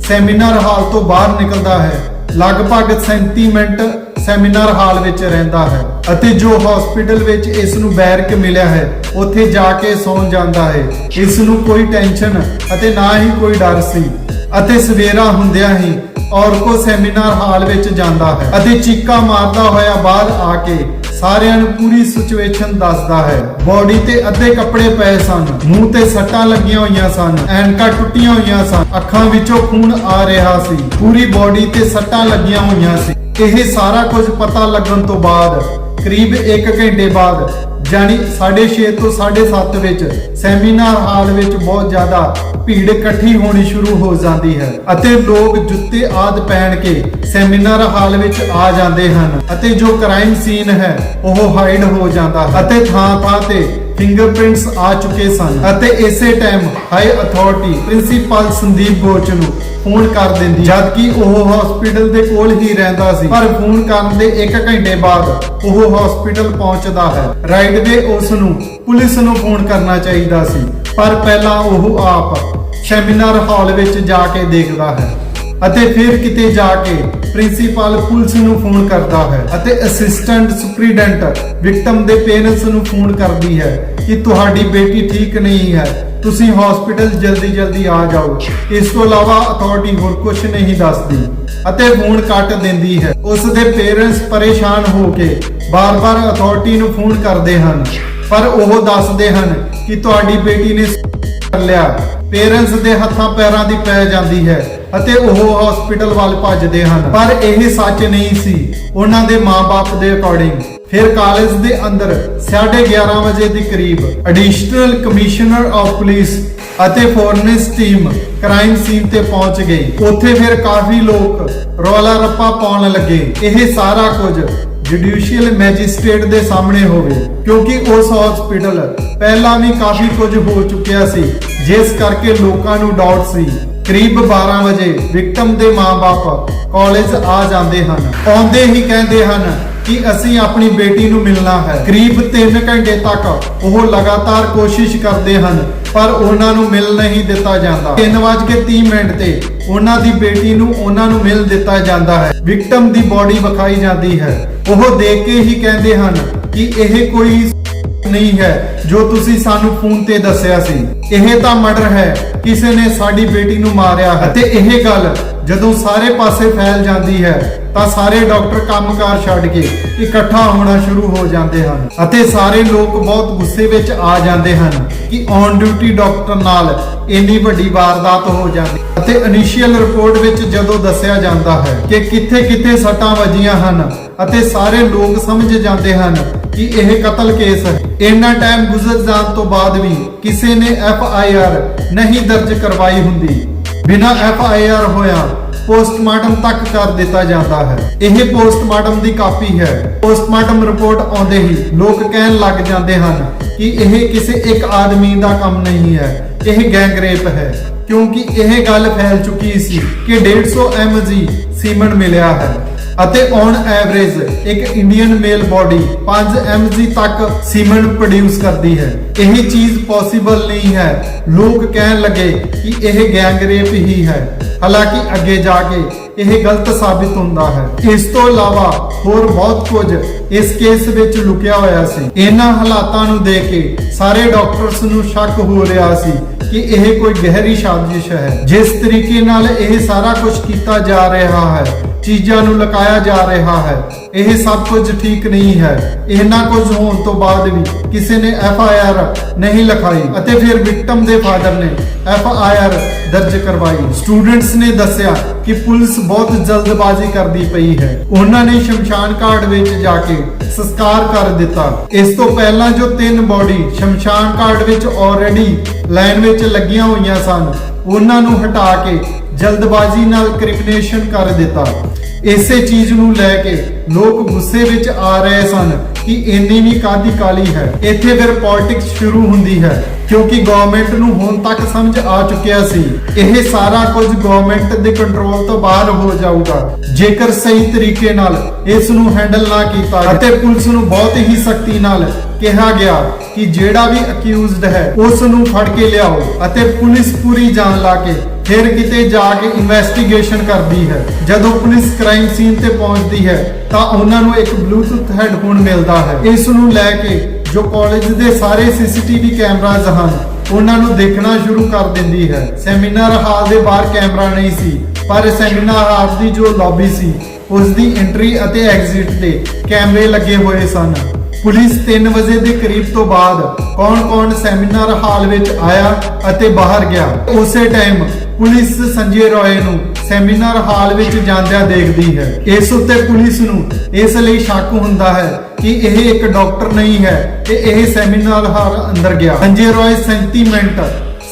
ਸੈਮੀਨਾਰ ਹਾਲ ਤੋਂ ਬਾਹਰ ਨਿਕਲਦਾ ਹੈ। ਲਗਭਗ 37 ਮਿੰਟ ਸੈਮੀਨਾਰ ਹਾਲ ਵਿੱਚ ਰਹਿੰਦਾ ਹੈ ਅਤੇ ਜੋ ਹਸਪੀਟਲ ਵਿੱਚ ਇਸ ਨੂੰ ਬੈਰਕ ਮਿਲਿਆ ਹੈ, ਉੱਥੇ ਜਾ ਕੇ ਸੌਂ ਜਾਂਦਾ ਹੈ। ਇਸ ਨੂੰ ਕੋਈ ਟੈਨਸ਼ਨ ਅਤੇ ਨਾ ਹੀ ਕੋਈ ਡਰ ਸੀ। ਅਤੇ ਸਵੇਰਾ ਹੁੰਦਿਆਂ ਹੀ ਔਰਕੋ ਸੈਮੀਨਾਰ ਹਾਲ ਵਿੱਚ ਜਾਂਦਾ ਹੈ ਅਤੇ ਚੀਕਾ ਮਾਰਦਾ ਹੋਇਆ ਬਾਹਰ ਆ ਕੇ ਸਾਰਿਆਂ ਨੂੰ ਪੂਰੀ ਸਿਚੁਏਸ਼ਨ ਦੱਸਦਾ ਹੈ। ਬਾਡੀ ਤੇ ਅੱਧੇ ਕੱਪੜੇ ਪਏ ਸਨ। ਮੂੰਹ ਤੇ ਸੱਟਾਂ ਲੱਗੀਆਂ ਹੋਈਆਂ ਸਨ। ਐਨਕਾਂ ਟੁੱਟੀਆਂ ਹੋਈਆਂ ਸਨ। ਅੱਖਾਂ ਵਿੱਚੋਂ ਖੂਨ ਆ ਰਿਹਾ ਸੀ। ਪੂਰੀ ਬਾਡੀ ਤੇ ਸੱਟਾਂ ਲੱਗੀਆਂ ਹੋਈਆਂ ਸੀ। ਇਹ ਸਾਰਾ ਕੁਝ ਪਤਾ ਲੱਗਣ ਤੋਂ ਬਾਅਦ, ਕਰੀਬ 1 ਘੰਟੇ ਬਾਅਦ ਜਾਨੀ 6:30 ਤੋਂ 7:30 ਵਿੱਚ ਸੈਮੀਨਾਰ ਹਾਲ ਵਿੱਚ ਬਹੁਤ ਜ਼ਿਆਦਾ ਭੀੜ ਇਕੱਠੀ ਹੋਣੀ ਸ਼ੁਰੂ ਹੋ ਜਾਂਦੀ ਹੈ ਅਤੇ ਲੋਕ ਜੁੱਤੇ ਆਦ ਪਹਿਨ ਕੇ ਸੈਮੀਨਾਰ ਹਾਲ ਵਿੱਚ ਆ ਜਾਂਦੇ ਹਨ ਅਤੇ ਜੋ ਕ੍ਰਾਈਮ ਸੀਨ ਹੈ ਉਹ ਹਾਈਡ ਹੋ ਜਾਂਦਾ ਅਤੇ ਥਾਂ ਥਾਂ ਤੇ ਫਿੰਗਰਪ੍ਰਿੰਟਸ ਆ ਚੁੱਕੇ ਸਨ ਅਤੇ ਇਸੇ time high authority principal Sandeep Ghosh ਨੂੰ ਫੋਨ ਕਰ ਦਿੰਦੀ। ਜਦ ਉਹ ਹਸਪੀਟਲ ਦੇ ਕੋਲ ਹੀ ਰਹਿੰਦਾ ਸੀ, ਪਰ ਫੋਨ ਕਰਨ ਦੇ 1 ਘੰਟੇ ਬਾਅਦ ਉਹ ਹਸਪੀਟਲ ਪਹੁੰਚਦਾ ਹੈ। ਰਾਈਡ ਦੇ ਉਸ ਨੂੰ ਪੁਲਿਸ ਨੂੰ ਫੋਨ ਕਰਨਾ ਚਾਹੀਦਾ ਸੀ, ਪਰ ਪਹਿਲਾਂ ਉਹ ਆਪ ਸੈਮੀਨਾਰ ਹਾਲ ਵਿੱਚ ਜਾ ਕੇ ਦੇਖਦਾ ਹੈ। ਅਤੇ ਫਿਰ ਕਿਤੇ ਜਾ ਕੇ ਪ੍ਰਿੰਸੀਪਲ ਪੁਲਿਸ ਨੂੰ ਫੋਨ ਕਰਦਾ ਹੈ ਅਤੇ ਅਸਿਸਟੈਂਟ ਸੁਪਰੀਡੈਂਟ ਵਿਕਟਮ ਦੇ ਪੇਰੈਂਟਸ ਨੂੰ ਫੋਨ ਕਰਦੀ ਹੈ ਕਿ ਤੁਹਾਡੀ ਬੇਟੀ ਠੀਕ ਨਹੀਂ ਹੈ, ਤੁਸੀਂ ਹਸਪੀਟਲ ਜਲਦੀ ਜਲਦੀ ਆ ਜਾਓ। ਇਸ ਤੋਂ ਇਲਾਵਾ ਅਥਾਰਟੀ ਹੋਰ ਕੁਝ ਨਹੀਂ ਦੱਸਦੀ ਅਤੇ ਫੋਨ ਕੱਟ ਦਿੰਦੀ ਹੈ। ਉਸ ਦੇ ਪੇਰੈਂਟਸ ਪਰੇਸ਼ਾਨ ਹੋ ਕੇ ਬਾਰ-ਬਾਰ ਅਥਾਰਟੀ ਨੂੰ ਫੋਨ ਕਰਦੇ ਹਨ, ਪਰ ਉਹ ਦੱਸਦੇ ਹਨ ਕਿ ਤੁਹਾਡੀ ਬੇਟੀ ਨੇ ਕਰ ਲਿਆ। ਪੇਰੈਂਟਸ ਦੇ ਹੱਥਾਂ ਪੈਰਾਂ ਦੀ ਪੈ ਜਾਂਦੀ ਹੈ। ਅਤੇ ਉਹ ਹਸਪੀਟਲ ਵੱਲ ਭੱਜਦੇ ਹਨ। ਪਰ ਇਹ ਸੱਚ ਨਹੀਂ ਸੀ। ਉਹਨਾਂ ਦੇ ਮਾਪੇ ਦੇ ਅਕੋਰਡਿੰਗ ਫਿਰ ਕਾਲਜ ਦੇ ਅੰਦਰ 11:30 ਵਜੇ ਦੇ ਕਰੀਬ ਐਡੀਸ਼ਨਲ ਕਮਿਸ਼ਨਰ ਆਫ ਪੁਲਿਸ ਅਤੇ ਫੋਰਨਿਸ ਟੀਮ ਕ੍ਰਾਈਮ ਸੀਨ ਤੇ ਪਹੁੰਚ ਗਈ ਉੱਥੇ ਫਿਰ ਕਾਫੀ ਲੋਕ ਰੌਲਾ ਰੱਪਾ ਪਾਉਣ ਲੱਗੇ। ਇਹ ਸਾਰਾ ਕੁਝ ਜੁਡੀਸ਼ੀਅਲ ਮੈਜਿਸਟ੍ਰੇਟ ਦੇ ਸਾਹਮਣੇ ਹੋਵੇ, ਕਿਉਂਕਿ ਉਸ ਹਸਪੀਟਲ ਪਹਿਲਾਂ ਵੀ ਕਾਫੀ ਕੁਝ ਹੋ ਚੁੱਕਿਆ ਸੀ, ਜਿਸ ਕਰਕੇ ਲੋਕਾਂ ਨੂੰ ਡਾਊਟ ਸੀ। ਕਰੀਬ 12 ਵਜੇ ਵਿਕਟਮ ਦੇ ਮਾਪੇ ਕਾਲਜ ਆ ਜਾਂਦੇ ਹਨ। ਆਉਂਦੇ ਹੀ ਕਹਿੰਦੇ ਹਨ ਕਿ ਅਸੀਂ ਆਪਣੀ ਬੇਟੀ ਨੂੰ ਮਿਲਣਾ ਹੈ। ਕਰੀਬ 3 ਘੰਟੇ ਤੱਕ ਉਹ ਲਗਾਤਾਰ ਕੋਸ਼ਿਸ਼ ਕਰਦੇ ਹਨ, ਪਰ ਉਹਨਾਂ ਨੂੰ ਮਿਲ ਨਹੀਂ ਦਿੱਤਾ ਜਾਂਦਾ। 3:30 ਮਿੰਟ ਤੇ ਉਹਨਾਂ ਦੀ ਬੇਟੀ ਨੂੰ ਉਹਨਾਂ ਨੂੰ ਮਿਲ ਦਿੱਤਾ ਜਾਂਦਾ ਹੈ। ਵਿਕਟਮ ਦੀ ਬਾਡੀ ਵਿਖਾਈ ਜਾਂਦੀ ਹੈ। ਉਹ ਦੇਖ ਕੇ ਹੀ ਕਹਿੰਦੇ ਹਨ ਕਿ ਇਹ ਕੋਈ ਨਹੀਂ ਹੈ, ਜੋ ਤੁਸੀਂ ਸਾਨੂੰ ਫੋਨ ਤੇ ਦੱਸਿਆ ਸੀ। ਇਹ ਤਾਂ ਮਰਡਰ ਹੈ, ਕਿਸੇ ਨੇ ਸਾਡੀ ਬੇਟੀ ਨੂੰ ਮਾਰਿਆ ਹੈ। ਅਤੇ ਇਹ ਗੱਲ ਜਦੋਂ ਸਾਰੇ ਪਾਸੇ ਫੈਲ ਜਾਂਦੀ ਹੈ ਤਾਂ ਸਾਰੇ ਡਾਕਟਰ ਕੰਮਕਾਰ ਛੱਡ ਕੇ ਇਕੱਠਾ ਹੋਣਾ ਸ਼ੁਰੂ ਹੋ ਜਾਂਦੇ ਹਨ ਅਤੇ ਸਾਰੇ ਲੋਕ ਬਹੁਤ ਗੁੱਸੇ ਵਿੱਚ ਆ ਜਾਂਦੇ ਹਨ ਕਿ ਔਨ ਡਿਊਟੀ ਡਾਕਟਰ ਨਾਲ ਇੰਨੀ ਵੱਡੀ ਵਾਰਦਾਤ ਹੋ ਜਾਂਦੀ ਅਤੇ ਇਨੀਸ਼ੀਅਲ ਰਿਪੋਰਟ ਵਿੱਚ ਜਦੋਂ ਦੱਸਿਆ ਜਾਂਦਾ ਹੈ ਕਿ ਕਿੱਥੇ-ਕਿੱਥੇ ਸੱਟਾਂ ਵੱਜੀਆਂ ਹਨ ਅਤੇ ਸਾਰੇ ਲੋਕ ਸਮਝ ਜਾਂਦੇ ਹਨ ਕਿ ਇਹ ਕਤਲ ਕੇਸ ਹੈ। ਇੰਨਾ ਟਾਈਮ ਗੁਜ਼ਰ ਜਾਣ ਤੋਂ ਬਾਅਦ ਵੀ ਕਿਸੇ ਨੇ ਐਫ ਆਈ ਆਰ ਨਹੀਂ ਦਰਜ ਕਰਵਾਈ ਹੁੰਦੀ। ਬਿਨਾਂ ਐਫ ਆਈ ਆਰ ਹੋਇਆ ਪੋਸਟਮਾਰਟਮ ਤੱਕ ਕਰ ਦਿੱਤਾ ਜਾਂਦਾ ਹੈ। ਇਹ ਪੋਸਟਮਾਰਟਮ ਦੀ ਕਾਪੀ ਹੈ। ਪੋਸਟਮਾਰਟਮ ਰਿਪੋਰਟ ਆਉਂਦੇ ਹੀ ਲੋਕ ਕਹਿਣ ਲੱਗ ਜਾਂਦੇ ਹਨ ਕਿ ਇਹ ਕਿਸੇ ਇੱਕ ਆਦਮੀ ਦਾ ਕੰਮ ਨਹੀਂ ਹੈ। ਇਹ ਗੈਂਗ ਰੇਪ ਹੈ। ਕਿਉਂਕਿ ਇਹ ਗੱਲ ਫੈਲ ਚੁੱਕੀ ਸੀ ਕਿ 150 mg ਸੀਮਨ ਮਿਲਿਆ ਹੈ। ਅਤੇ ਔਨ ਐਵਰੇਜ ਇੱਕ ਇੰਡੀਅਨ ਮੇਲ ਬਾਡੀ 5 mg ਤੱਕ ਸੀਮਨ ਪ੍ਰੋਡਿਊਸ ਕਰਦੀ ਹੈ। ਇਹ ਚੀਜ਼ ਪੋਸੀਬਲ ਨਹੀਂ ਹੈ। ਲੋਕ ਕਹਿਣ ਲੱਗੇ ਕਿ ਇਹ ਗੈਂਗ ਰੇਪ ਹੀ ਹੈ। ਹਾਲਾਂਕਿ ਅੱਗੇ ਜਾ ਕੇ ਇਹ ਗਲਤ ਸਾਬਿਤ ਹੁੰਦਾ ਹੈ। ਇਸ ਤੋਂ ਇਲਾਵਾ ਹੋਰ ਬਹੁਤ ਕੁਝ ਇਸ ਕੇਸ ਵਿੱਚ ਲੁਕਿਆ ਹੋਇਆ ਸੀ। ਇਹਨਾਂ ਹਾਲਾਤਾਂ ਨੂੰ ਦੇਖ ਕੇ ਸਾਰੇ ਡਾਕਟਰਸ ਨੂੰ ਸ਼ੱਕ ਹੋ ਰਿਹਾ ਸੀ ਕਿ ਇਹ ਕੋਈ ਗਹਿਰੀ ਸਾਜ਼ਿਸ਼ ਹੈ। ਜਿਸ ਤਰੀਕੇ ਨਾਲ ਇਹ ਸਾਰਾ ਕੁਝ ਕੀਤਾ ਜਾ ਰਿਹਾ ਹੈ ਚੀਜ਼ਾਂ ਨੂੰ ਲੁਕਾਇਆ ਜਾ ਰਿਹਾ ਹੈ। ਇਹ ਸਭ ਕੁਝ ਠੀਕ ਨਹੀਂ ਹੈ। ਇਹਨਾਂ ਕੁਝ ਹੋਣ ਤੋਂ ਬਾਅਦ ਵੀ ਕਿਸੇ ਨੇ ਐਫ ਆਈ ਆਰ ਨਹੀਂ ਲਿਖਾਈ ਅਤੇ ਫਿਰ ਵਿਕਟਮ ਦੇ ਫਾਦਰ ਨੇ ਐਫ ਆਈ ਆਰ ਦਰਜ ਕਰਵਾਈ। ਸਟੂਡੈਂਟਸ ਨੇ ਦੱਸਿਆ ਕਿ ਪੁਲਿਸ ਬਹੁਤ ਜਲਦਬਾਜ਼ੀ ਕਰਦੀ ਪਈ ਹੈ। ਉਹਨਾਂ ਨੇ ਸ਼ਮਸ਼ਾਨ ਘਾਟ ਵਿੱਚ ਜਾ ਕੇ ਸੰਸਕਾਰ ਕਰ ਦਿੱਤਾ। ਇਸ ਤੋਂ ਪਹਿਲਾਂ ਜੋ ਤਿੰਨ ਬੋਡੀ ਸ਼ਮਸ਼ਾਨ ਘਾਟ ਵਿੱਚ ਆਲਰੇਡੀ ਲਾਈਨ ਵਿੱਚ ਲੱਗੀਆਂ ਹੋਈਆਂ ਸਨ, ਉਹਨਾਂ ਨੂੰ ਹਟਾ ਕੇ ਜਲਦਬਾਜ਼ੀ ਨਾਲ ਕ੍ਰਿਮੀਨੇਸ਼ਨ ਕਰ ਦਿੱਤਾ। ਇਸੇ ਚੀਜ਼ ਨੂੰ ਲੈ ਕੇ ਲੋਕ ਗੁੱਸੇ ਵਿੱਚ ਆ ਰਹੇ ਸਨ ਕਿ ਇੰਨੀ ਵੀ ਕਾਦੀ ਕਾਲੀ ਹੈ। ਇੱਥੇ ਫਿਰ ਪੋਲਿਟਿਕਸ ਸ਼ੁਰੂ ਹੁੰਦੀ ਹੈ, ਕਿਉਂਕਿ ਗਵਰਨਮੈਂਟ ਨੂੰ ਹੁਣ ਤੱਕ ਸਮਝ ਆ ਚੁੱਕਿਆ ਸੀ। ਇਹ ਸਾਰਾ ਕੁਝ ਗਵਰਨਮੈਂਟ ਦੇ ਕੰਟਰੋਲ ਤੋਂ ਬਾਹਰ ਹੋ ਜਾਊਗਾ। ਜੇਕਰ ਸਹੀ ਤਰੀਕੇ ਨਾਲ ਇਸ ਨੂੰ ਹੈਂਡਲ ਨਾ ਕੀਤਾ ਅਤੇ ਪੁਲਿਸ ਨੂੰ ਬਹੁਤ ਹੀ ਸਖਤੀ ਨਾਲ ਕਿਹਾ ਗਿਆ ਕਿ ਜਿਹੜਾ ਵੀ ਅਕਿਊਜ਼ਡ ਹੈ, ਉਸ ਨੂੰ ਫੜ ਕੇ ਲਿਆਓ, ਅਤੇ ਪੁਲਿਸ ਪੂਰੀ ਜਾਨ ਲਾ ਕੇ ਫਿਰ ਕਿਤੇ ਜਾ ਕੇ ਇਨਵੈਸਟੀਗੇਸ਼ਨ ਕਰਦੀ ਹੈ। ਜਦੋਂ ਪੁਲਿਸ ਕ੍ਰਾਈਮ ਸੀਨ ਤੇ ਪਹੁੰਚਦੀ ਹੈ, ਤਾਂ ਉਹਨਾਂ ਨੂੰ ਇੱਕ ਬਲੂਟੁੱਥ ਹੈਡਫੋਨ ਮਿਲਦਾ ਹੈ। ਇਸ ਨੂੰ ਲੈ ਕੇ ਜੋ ਕਾਲਜ ਦੇ ਸਾਰੇ ਸੀਸੀਟੀਵੀ ਕੈਮਰਾਜ਼ ਹਨ, ਉਹਨਾਂ ਨੂੰ ਦੇਖਣਾ ਸ਼ੁਰੂ ਕਰ ਦਿੰਦੀ ਹੈ। ਸੈਮੀਨਾਰ ਹਾਲ ਦੇ ਬਾਹਰ ਕੈਮਰਾ ਨਹੀਂ ਸੀ, ਪਰ ਸੈਮੀਨਾਰ ਹਾਲ ਦੀ ਜੋ ਲੌਬੀ ਸੀ ਉਸ ਦੀ ਐਂਟਰੀ ਅਤੇ ਐਗਜ਼ਿਟ ਤੇ ਕੈਮਰੇ ਲੱਗੇ ਹੋਏ ਸਨ। ਪੁਲਿਸ 3 ਵਜੇ ਦੇ ਕਰੀਬ ਤੋਂ ਬਾਅਦ ਕੌਣ-ਕੌਣ ਸੈਮੀਨਾਰ ਹਾਲ ਵਿੱਚ ਆਇਆ ਅਤੇ ਬਾਹਰ ਗਿਆ। ਉਸੇ ਟਾਈਮ ਪੁਲਿਸ ਸੰਜੇ ਰੋਏ ਨੂੰ ਸੈਮੀਨਾਰ ਹਾਲ ਵਿੱਚ ਜਾਂਦਿਆਂ ਦੇਖਦੀ ਹੈ। ਇਸ ਉੱਤੇ ਪੁਲਿਸ ਨੂੰ ਇਸ ਲਈ ਸ਼ੱਕ ਹੁੰਦਾ ਹੈ ਕਿ ਇਹ ਇੱਕ ਡਾਕਟਰ ਨਹੀਂ ਹੈ ਤੇ ਇਹ ਸੈਮੀਨਾਰ ਹਾਲ ਅੰਦਰ ਗਿਆ। ਸੰਜੇ ਰੋਏ 37 ਮਿੰਟ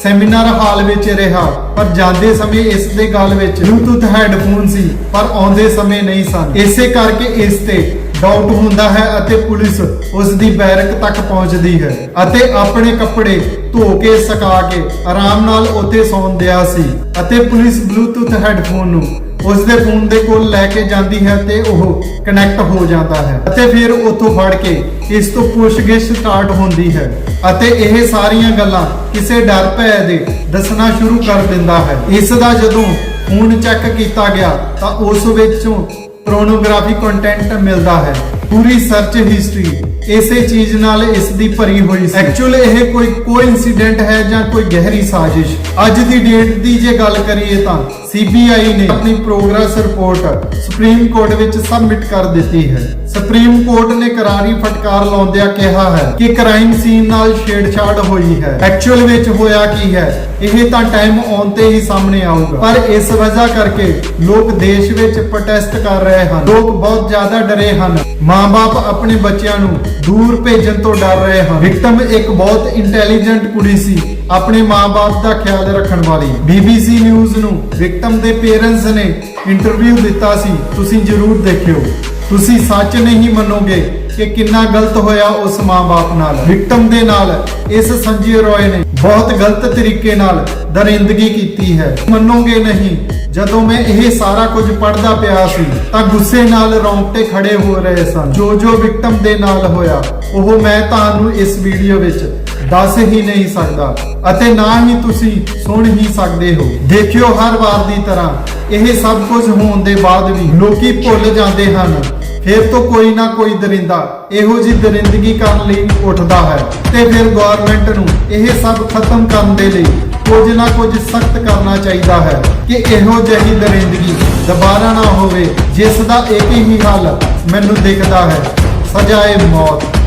ਸੈਮੀਨਾਰ ਹਾਲ ਵਿੱਚ ਰਿਹਾ, ਪਰ ਜਾਂਦੇ ਸਮੇਂ ਇਸ ਦੇ ਗਲ ਵਿੱਚ ਬਲੂਟੁੱਥ ਹੈੱਡਫੋਨ ਸੀ, ਪਰ ਆਉਂਦੇ ਸਮੇਂ ਨਹੀਂ ਸਨ। ਇਸੇ ਕਰਕੇ ਇਸ ਤੇ ਡਾਊਟ ਹੁੰਦਾ ਹੈ ਅਤੇ ਪੁਲਿਸ ਉਸ ਦੀ ਬੈਰਕ ਤੱਕ ਪਹੁੰਚਦੀ ਹੈ ਅਤੇ ਆਪਣੇ ਕੱਪੜੇ ਧੋ ਕੇ, ਸੁਕਾ ਕੇ, ਆਰਾਮ ਨਾਲ ਉੱਥੇ ਸੌਣ ਦਿਆ ਸੀ ਅਤੇ ਪੁਲਿਸ ਬਲੂਟੁੱਥ ਹੈੱਡਫੋਨ ਨੂੰ ਉਸ ਦੇ ਫੋਨ ਦੇ ਕੋਲ ਲੈ ਕੇ ਜਾਂਦੀ ਹੈ ਤੇ ਉਹ ਕਨੈਕਟ ਹੋ ਜਾਂਦਾ ਹੈ ਅਤੇ ਫਿਰ ਉੱਥੋਂ ਫੜ ਕੇ ਇਸ ਤੋਂ ਪੁੱਛਗਿੱਛ ਸਟਾਰਟ ਹੁੰਦੀ ਹੈ ਅਤੇ ਇਹ ਸਾਰੀਆਂ ਗੱਲਾਂ ਕਿਸੇ ਡਰ ਭੈ ਦੇ ਦੱਸਣਾ ਸ਼ੁਰੂ ਕਰ ਦਿੰਦਾ ਹੈ। ਇਸ ਦਾ ਜਦੋਂ ਫੋਨ ਚੈੱਕ ਕੀਤਾ ਗਿਆ ਤਾਂ ਉਸ ਵਿੱਚੋਂ ਪੋਰਨੋਗ੍ਰਾਫੀ ਕੰਟੈਂਟ ਮਿਲਦਾ ਹੈ। ਪੂਰੀ ਸਰਚ ਹਿਸਟਰੀ ਇਸੇ ਚੀਜ਼ ਨਾਲ ਇਸ ਦੀ ਭਰੀ ਹੋਈ ਸੀ। ਐਕਚੁਅਲ ਇਹ ਕੋਈ ਕੋਈ ਇਨਸੀਡੈਂਟ ਹੈ ਜਾਂ ਕੋਈ ਗਹਿਰੀ ਸਾਜ਼ਿਸ਼? ਅੱਜ ਦੀ ਡੇਟ ਦੀ ਜੇ ਗੱਲ ਕਰੀਏ ਤਾਂ ਸੀਬੀਆਈ ਨੇ ਆਪਣੀ ਪ੍ਰੋਗਰੈਸ ਰਿਪੋਰਟ ਸੁਪਰੀਮ ਕੋਰਟ ਵਿੱਚ ਸਬਮਿਟ ਕਰ ਦਿੱਤੀ ਹੈ। ਸੁਪਰੀਮ ਕੋਰਟ ਨੇ ਕਰਾਰੀ ਫਟਕਾਰ ਲਾਉਂਦਿਆਂ ਕਿਹਾ ਹੈ ਕਿ ਕ੍ਰਾਈਮ ਸੀਨ ਨਾਲ ਛੇੜਛਾੜ ਹੋਈ ਹੈ। ਐਕਚੁਅਲ ਵਿੱਚ ਹੋਇਆ ਕੀ ਹੈ, ਇਹ ਤਾਂ ਟਾਈਮ ਆਉਣ ਤੇ ਹੀ ਸਾਹਮਣੇ ਆਊਗਾ। ਪਰ ਇਸ ਵਜ੍ਹਾ ਕਰਕੇ ਲੋਕ ਦੇਸ਼ ਵਿੱਚ ਪ੍ਰੋਟੈਸਟ ਕਰ ਰਹੇ ਹਨ। ਲੋਕ ਬਹੁਤ ਜ਼ਿਆਦਾ ਡਰੇ ਹਨ। ਮਾਂ-ਬਾਪ ਆਪਣੇ ਬੱਚਿਆਂ ਨੂੰ ਦੂਰ ਭੇਜਣ ਤੋਂ ਡਰ ਰਹੇ ਹਨ। ਵਿਕਟਮ ਇੱਕ ਬਹੁਤ ਇੰਟੈਲੀਜੈਂਟ ਕੁੜੀ ਸੀ। ਆਪਣੇ ਮਾਂ-ਬਾਪ ਦਾ ਖਿਆਲ ਰੱਖਣ ਵਾਲੀ BBC ਨਿਊਜ਼ ਨੂੰ ਵਿਕਟਮ ਦੇ ਪੇਰੈਂਟਸ ਨੇ ਇੰਟਰਵਿਊ ਦਿੱਤਾ ਸੀ, ਤੁਸੀਂ ਜ਼ਰੂਰ ਦੇਖਿਓ। ਤੁਸੀਂ ਸੱਚ ਨਹੀਂ ਮੰਨੋਗੇ ਕਿ ਕਿੰਨਾ ਗਲਤ ਹੋਇਆ ਉਸ ਮਾਂ-ਬਾਪ ਨਾਲ। ਵਿਕਟਮ ਦੇ ਨਾਲ ਇਸ ਸੰਜੇ ਰੋਏ ਨੇ ਬਹੁਤ ਗਲਤ ਤਰੀਕੇ ਨਾਲ ਦਰਿੰਦਗੀ ਕੀਤੀ ਹੈ। ਮੰਨੋਗੇ ਨਹੀਂ, ਜਦੋਂ ਮੈਂ ਇਹ ਸਾਰਾ ਕੁਝ ਪੜਦਾ ਪਿਆ ਸੀ, ਤਾਂ ਗੁੱਸੇ ਨਾਲ ਰੌਂਗਟੇ ਖੜੇ ਹੋ ਰਹੇ ਸਨ। ਜੋ ਜੋ ਵਿਕਟਮ ਦੇ ਨਾਲ ਹੋਇਆ, ਉਹ ਮੈਂ ਤੁਹਾਨੂੰ ਇਸ ਵੀਡੀਓ ਵਿੱਚ ਦੱਸ ਹੀ ਨਹੀਂ ਸਕਦਾ ਅਤੇ ਨਾ ਹੀ ਤੁਸੀਂ ਸੁਣ ਹੀ ਸਕਦੇ ਹੋ। ਦੇਖਿਓ ਹਰ ਵਾਰ ਦੀ ਤਰ੍ਹਾਂ ਇਹ ਸਭ ਕੁਝ ਹੋਣ ਦੇ ਬਾਅਦ ਵੀ ਲੋਕੀ ਭੁੱਲ ਜਾਂਦੇ ਹਨ। ਫਿਰ ਤੋਂ ਕੋਈ ਨਾ ਕੋਈ ਦਰਿੰਦਾ ਇਹੋ ਜੀ ਦਰਿੰਦਗੀ ਕਰਨ ਲਈ ਉੱਠਦਾ ਹੈ ਤੇ ਫਿਰ ਗਵਰਨਮੈਂਟ ਨੂੰ ਇਹ ਸਭ ਖਤਮ ਕਰਨ ਦੇ ਲਈ ਕੁਝ ਨਾ ਕੁਝ ਸਖਤ ਕਰਨਾ ਚਾਹੀਦਾ ਹੈ ਕਿ ਇਹੋ ਜਿਹੀ ਦਰਿੰਦਗੀ ਦੁਬਾਰਾ ਨਾ ਹੋਵੇ, ਜਿਸ ਦਾ ਇੱਕ ਹੀ ਹੱਲ ਮੈਨੂੰ ਦਿਖਦਾ ਹੈ, ਸਜ਼ਾਏ ਮੌਤ।